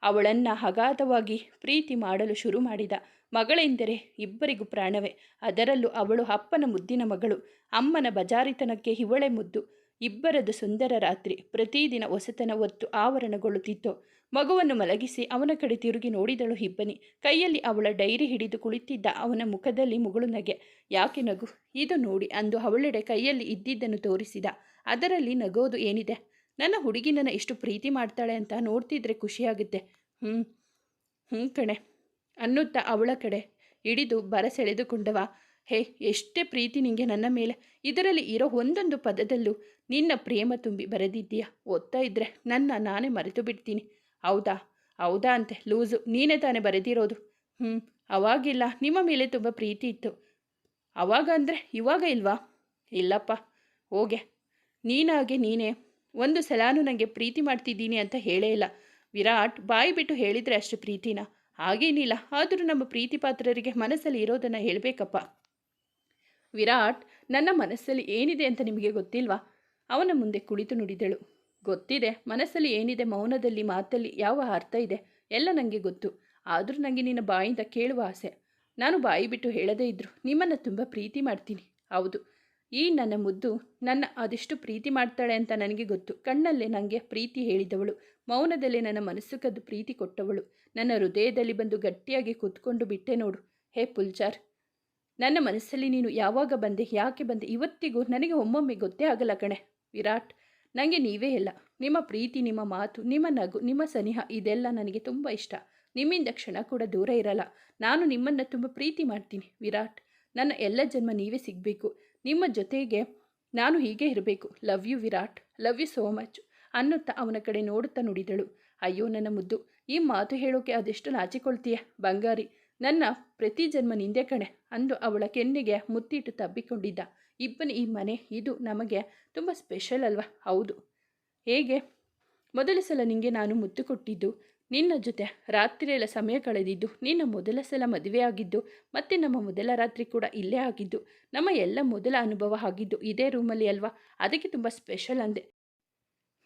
ಅವಳನ್ನು ಅಗಾಧವಾಗಿ ಪ್ರೀತಿ ಮಾಡಲು ಶುರು ಮಾಡಿದ ಮಗಳೆಂದರೆ ಇಬ್ಬರಿಗೂ ಪ್ರಾಣವೇ. ಅದರಲ್ಲೂ ಅವಳು ಅಪ್ಪನ ಮುದ್ದಿನ ಮಗಳು. ಅಮ್ಮನ ಬಜಾರಿತನಕ್ಕೆ ಹಿವಳೆ ಮುದ್ದು. ಇಬ್ಬರದು ಸುಂದರ ರಾತ್ರಿ. ಪ್ರತಿದಿನ ಹೊಸತನ ಹೊತ್ತು ಆವರಣಗೊಳ್ಳುತ್ತಿತ್ತು. ಮಗುವನ್ನು ಮಲಗಿಸಿ ಅವನ ಕಡೆ ತಿರುಗಿ ನೋಡಿದಳು ಇಬ್ಬನಿ ಕೈಯಲ್ಲಿ ಅವಳ ಡೈರಿ ಹಿಡಿದು ಕುಳಿತಿದ್ದ ಅವನ ಮುಖದಲ್ಲಿ ಮುಗುಳು ನಗೆ. ಯಾಕೆ ನಗು? ಇದು ನೋಡಿ ಅಂದು ಅವಳೆಡೆ ಕೈಯಲ್ಲಿ ಇದ್ದಿದ್ದನ್ನು ತೋರಿಸಿದ. ಅದರಲ್ಲಿ ನಗೋದು ಏನಿದೆ? ನನ್ನ ಹುಡುಗಿ ನನ್ನ ಇಷ್ಟು ಪ್ರೀತಿ ಮಾಡ್ತಾಳೆ ಅಂತ ನೋಡ್ತಿದ್ರೆ ಖುಷಿಯಾಗುತ್ತೆ. ಹ್ಞೂ ಹ್ಞೂ ಕಣೆ, ಅನ್ನುತ್ತಾ ಅವಳ ಕಡೆ ಹಿಡಿದು ಬರಸೆಳೆದುಕೊಂಡವ. ಹೇ, ಎಷ್ಟೇ ಪ್ರೀತಿ ನಿಂಗೆ ನನ್ನ ಮೇಲೆ. ಇದರಲ್ಲಿ ಇರೋ ಒಂದೊಂದು ಪದದಲ್ಲೂ ನಿನ್ನ ಪ್ರೇಮ ತುಂಬಿ ಬರೆದಿದ್ದೀಯಾ. ಓದ್ತಾ ಇದ್ರೆ ನನ್ನ ನಾನೇ ಮರೆತು ಬಿಡ್ತೀನಿ. ಹೌದಾ ಹೌದಾ ಅಂತೆ, ಲೂಸು, ನೀನೇ ತಾನೇ ಬರೆದಿರೋದು. ಹ್ಞೂ ಅವಾಗಿಲ್ಲ, ನಿಮ್ಮ ಮೇಲೆ ತುಂಬ ಪ್ರೀತಿ ಇತ್ತು. ಅವಾಗ ಅಂದರೆ ಇವಾಗ ಇಲ್ವಾ? ಇಲ್ಲಪ್ಪ, ಹೋಗೆ. ನೀನಾಗೆ ನೀನೇ. ಒಂದು ಸಲಾನು ನನಗೆ ಪ್ರೀತಿ ಮಾಡ್ತಿದ್ದೀನಿ ಅಂತ ಹೇಳೇ ಇಲ್ಲ. ವಿರಾಟ್, ಬಾಯಿ ಬಿಟ್ಟು ಹೇಳಿದರೆ ಅಷ್ಟು ಪ್ರೀತಿನ. ಹಾಗೇನಿಲ್ಲ ಆದರೂ ನಮ್ಮ ಪ್ರೀತಿ ಪಾತ್ರರಿಗೆ ಮನಸ್ಸಲ್ಲಿ ಇರೋದನ್ನು ಹೇಳಬೇಕಪ್ಪ. ವಿರಾಟ್, ನನ್ನ ಮನಸ್ಸಲ್ಲಿ ಏನಿದೆ ಅಂತ ನಿಮಗೆ ಗೊತ್ತಿಲ್ವಾ? ಅವನ ಮುಂದೆ ಕುಳಿತು ನುಡಿದಳು. ಗೊತ್ತಿದೆ, ಮನಸ್ಸಲ್ಲಿ ಏನಿದೆ, ಮೌನದಲ್ಲಿ ಮಾತಲ್ಲಿ ಯಾವ ಅರ್ಥ ಇದೆ? ಎಲ್ಲ ನನಗೆ ಗೊತ್ತು. ಆದರೂ ನನಗೆ ನಿನ್ನ ಬಾಯಿಂದ ಕೇಳುವ ಆಸೆ. ನಾನು ಬಾಯಿ ಬಿಟ್ಟು ಹೇಳದೇ ಇದ್ದರು ನಿಮ್ಮನ್ನು ತುಂಬ ಪ್ರೀತಿ ಮಾಡ್ತೀನಿ. ಹೌದು ಈ ನನ್ನ ಮುದ್ದು ನನ್ನ ಅದೆಷ್ಟು ಪ್ರೀತಿ ಮಾಡ್ತಾಳೆ ಅಂತ ನನಗೆ ಗೊತ್ತು. ಕಣ್ಣಲ್ಲೇ ನನಗೆ ಪ್ರೀತಿ ಹೇಳಿದವಳು. ಮೌನದಲ್ಲಿ ನನ್ನ ಮನಸ್ಸು ಕದ್ದು ಪ್ರೀತಿ ಕೊಟ್ಟವಳು. ನನ್ನ ಹೃದಯದಲ್ಲಿ ಬಂದು ಗಟ್ಟಿಯಾಗಿ ಕೂತ್ಕೊಂಡು ಬಿಟ್ಟೆ ನೋಡು. ಹೇ ಪುಲ್ಚಾರ್, ನನ್ನ ಮನಸ್ಸಲ್ಲಿ ನೀನು ಯಾವಾಗ ಬಂದೆ, ಯಾಕೆ ಬಂದೆ? ಇವತ್ತಿಗೂ ನನಗೆ ಒಮ್ಮೊಮ್ಮೆ ಗೊತ್ತೇ ಆಗಲ್ಲ ಕಣೆ. ವಿರಾಟ್ ನನಗೆ ನೀವೇ ಇಲ್ಲ. ನಿಮ್ಮ ಪ್ರೀತಿ, ನಿಮ್ಮ ಮಾತು, ನಿಮ್ಮ ನಗು, ನಿಮ್ಮ ಸನಿಹ, ಇದೆಲ್ಲ ನನಗೆ ತುಂಬ ಇಷ್ಟ. ನಿಮ್ಮಿಂದ ಕ್ಷಣ ಕೂಡ ದೂರ ಇರಲ್ಲ. ನಾನು ನಿಮ್ಮನ್ನು ತುಂಬ ಪ್ರೀತಿ ಮಾಡ್ತೀನಿ. ವಿರಾಟ್, ನನ್ನ ಎಲ್ಲ ಜನ್ಮ ನೀವೇ ಸಿಗಬೇಕು. ನಿಮ್ಮ ಜೊತೆಗೆ ನಾನು ಹೀಗೆ ಇರಬೇಕು. Love you Virat. Love you so much ಅನ್ನುತ್ತಾ ಅವನ ಕಡೆ ನೋಡುತ್ತಾ ನುಡಿದಳು. ಅಯ್ಯೋ, ನನ್ನ ಮುದ್ದು. ಈ ಮಾತು ಹೇಳೋಕೆ ಅದೆಷ್ಟು ನಾಚಿಕೊಳ್ತೀಯ? ಬಂಗಾರಿ. ನನ್ನ ಪ್ರತಿ ಜನ್ಮ ನಿಂದೆ ಕಣೆ ಅಂದು ಅವಳ ಕೆನ್ನೆಗೆ ಮುತ್ತಿಟ್ಟು ತಬ್ಬಿಕೊಂಡಿದ್ದ. ಇಬ್ಬನ ಈ ಮನೆ, ಇದು ನಮಗೆ ತುಂಬ ಸ್ಪೆಷಲ್ ಅಲ್ವಾ? ಹೌದು. ಹೇಗೆ? ಮೊದಲ ಸಲ ನಿಮಗೆ ನಾನು ಮುತ್ತು ಕೊಟ್ಟಿದ್ದು ನಿನ್ನ ಜೊತೆ ರಾತ್ರಿಯೆಲ್ಲ ಸಮಯ ಕಳೆದಿದ್ದು, ನಿನ್ನ ಮೊದಲ ಸಲ ಮದುವೆ ಆಗಿದ್ದು, ಮತ್ತು ನಮ್ಮ ಮೊದಲ ರಾತ್ರಿ ಕೂಡ ಇಲ್ಲೇ ಆಗಿದ್ದು, ನಮ್ಮ ಎಲ್ಲ ಮೊದಲ ಅನುಭವ ಆಗಿದ್ದು ಇದೇ ರೂಮಲ್ಲಿ ಅಲ್ವಾ? ಅದಕ್ಕೆ ತುಂಬ ಸ್ಪೆಷಲ್ ಅಂದೆ.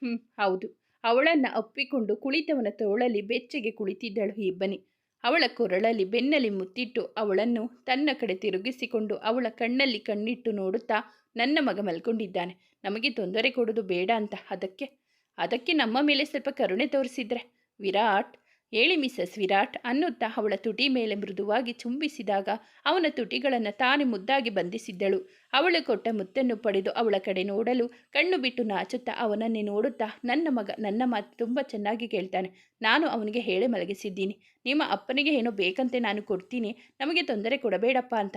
ಹ್ಞೂ ಹೌದು. ಅವಳನ್ನು ಅಪ್ಪಿಕೊಂಡು ಕುಳಿತವನ ತೋಳಲ್ಲಿ ಬೆಚ್ಚಗೆ ಕುಳಿತಿದ್ದಳು ಇಬ್ಬನಿ ಅವಳ ಕೊರಳಲ್ಲಿ ಬೆನ್ನಲ್ಲಿ ಮುತ್ತಿಟ್ಟು ಅವಳನ್ನು ತನ್ನ ಕಡೆ ತಿರುಗಿಸಿಕೊಂಡು ಅವಳ ಕಣ್ಣಲ್ಲಿ ಕಣ್ಣಿಟ್ಟು ನೋಡುತ್ತಾ ನನ್ನ ಮಗ ಮಲ್ಕೊಂಡಿದ್ದಾನೆ. ನಮಗೆ ತೊಂದರೆ ಕೊಡೋದು ಬೇಡ ಅಂತ. ಅದಕ್ಕೆ ಅದಕ್ಕೆ ನಮ್ಮ ಮೇಲೆ ಸ್ವಲ್ಪ ಕರುಣೆ ತೋರಿಸಿದ್ರೆ. ವಿರಾಟ್, ಹೇಳಿ ಮಿಸಸ್ ವಿರಾಟ್, ಅನ್ನುತ್ತಾ ಅವಳ ತುಟಿ ಮೇಲೆ ಮೃದುವಾಗಿ ಚುಂಬಿಸಿದಾಗ ಅವನ ತುಟಿಗಳನ್ನು ತಾನೇ ಮುದ್ದಾಗಿ ಬಂಧಿಸಿದ್ದಳು. ಅವಳು ಕೊಟ್ಟ ಮುತ್ತನ್ನು ಪಡೆದು ಅವಳ ಕಡೆ ನೋಡಲು ಕಣ್ಣು ಬಿಟ್ಟು ನಾಚುತ್ತಾ ಅವನನ್ನೇ ನೋಡುತ್ತಾ, ನನ್ನ ಮಗ, ನನ್ನ ಮಾತು ತುಂಬ ಚೆನ್ನಾಗಿ ಕೇಳ್ತಾನೆ. ನಾನು ಅವನಿಗೆ ಹೇಳಿ ಮಲಗಿಸಿದ್ದೀನಿ. ನಿಮ್ಮ ಅಪ್ಪನಿಗೆ ಏನೋ ಬೇಕಂತೆ ನಾನು ಕೊಡ್ತೀನಿ. ನಮಗೆ ತೊಂದರೆ ಕೊಡಬೇಡಪ್ಪ, ಅಂತ.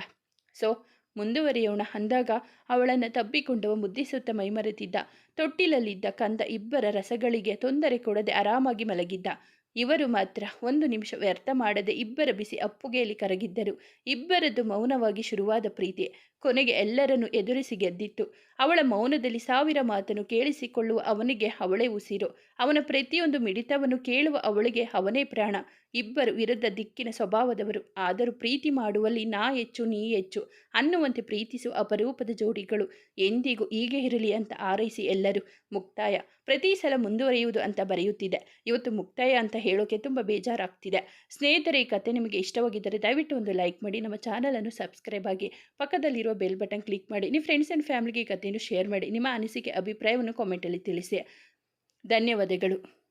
ಸೊ ಮುಂದುವರಿಯೋಣ ಅಂದಾಗ ಅವಳನ್ನು ತಬ್ಬಿಕೊಂಡವ ಮುದ್ದಿಸುತ್ತ ಮೈಮರೆತಿದ್ದ. ತೊಟ್ಟಿಲಲ್ಲಿದ್ದ ಕಂದ ಇಬ್ಬರ ರಸಗಳಿಗೆ ತೊಂದರೆ ಕೊಡದೆ ಆರಾಮಾಗಿ ಮಲಗಿದ್ದ. ಇವರು ಮಾತ್ರ ಒಂದು ನಿಮಿಷ ವ್ಯರ್ಥ ಮಾಡದೆ ಇಬ್ಬರ ಬಿಸಿ ಅಪ್ಪುಗೆಯಲ್ಲಿ ಕರಗಿದ್ದರು. ಇಬ್ಬರದ್ದು ಮೌನವಾಗಿ ಶುರುವಾದ ಪ್ರೀತಿ. ಕೊನೆಗೆ ಎಲ್ಲರನ್ನು ಎದುರಿಸಿ ಗೆದ್ದಿತ್ತು. ಅವಳ ಮೌನದಲ್ಲಿ ಸಾವಿರ ಮಾತನ್ನು ಕೇಳಿಸಿಕೊಳ್ಳುವ ಅವನಿಗೆ ಅವಳೇ ಉಸಿರು. ಅವನ ಪ್ರತಿಯೊಂದು ಮಿಡಿತವನ್ನು ಕೇಳುವ ಅವಳಿಗೆ ಅವನೇ ಪ್ರಾಣ. ಇಬ್ಬರು ವಿರುದ್ಧ ದಿಕ್ಕಿನ ಸ್ವಭಾವದವರು. ಆದರೂ ಪ್ರೀತಿ ಮಾಡುವಲ್ಲಿ ನಾ ಹೆಚ್ಚು, ನೀ ಹೆಚ್ಚು ಅನ್ನುವಂತೆ ಪ್ರೀತಿಸುವ ಅಪರೂಪದ ಜೋಡಿಗಳು. ಎಂದಿಗೂ ಹೀಗೆ ಇರಲಿ ಅಂತ ಆರೈಸಿ ಎಲ್ಲರೂ. ಮುಕ್ತಾಯ. ಪ್ರತಿ ಸಲ ಮುಂದುವರಿಯುವುದು ಅಂತ ಬರೆಯುತ್ತಿದೆ. ಇವತ್ತು ಮುಕ್ತಾಯ ಅಂತ ಹೇಳೋಕೆ ತುಂಬ ಬೇಜಾರಾಗ್ತಿದೆ. ಸ್ನೇಹಿತರೆ, ಈ ಕತೆ ನಿಮಗೆ ಇಷ್ಟವಾಗಿದ್ದರೆ ದಯವಿಟ್ಟು ಒಂದು ಲೈಕ್ ಮಾಡಿ. ನಮ್ಮ ಚಾನಲನ್ನು ಸಬ್ಸ್ಕ್ರೈಬ್ ಆಗಿ ಪಕ್ಕದಲ್ಲಿರುವ ಬೆಲ್ ಬಟನ್ ಕ್ಲಿಕ್ ಮಾಡಿ. ನಿಮ್ಮ ಫ್ರೆಂಡ್ಸ್ ಆ್ಯಂಡ್ ಫ್ಯಾಮಿಲಿಗೆ ಕಥೆಯನ್ನು ಶೇರ್ ಮಾಡಿ. ನಿಮ್ಮ ಅನಿಸಿಕೆ, ಅಭಿಪ್ರಾಯವನ್ನು ಕಾಮೆಂಟಲ್ಲಿ ತಿಳಿಸಿ. ಧನ್ಯವಾದಗಳು.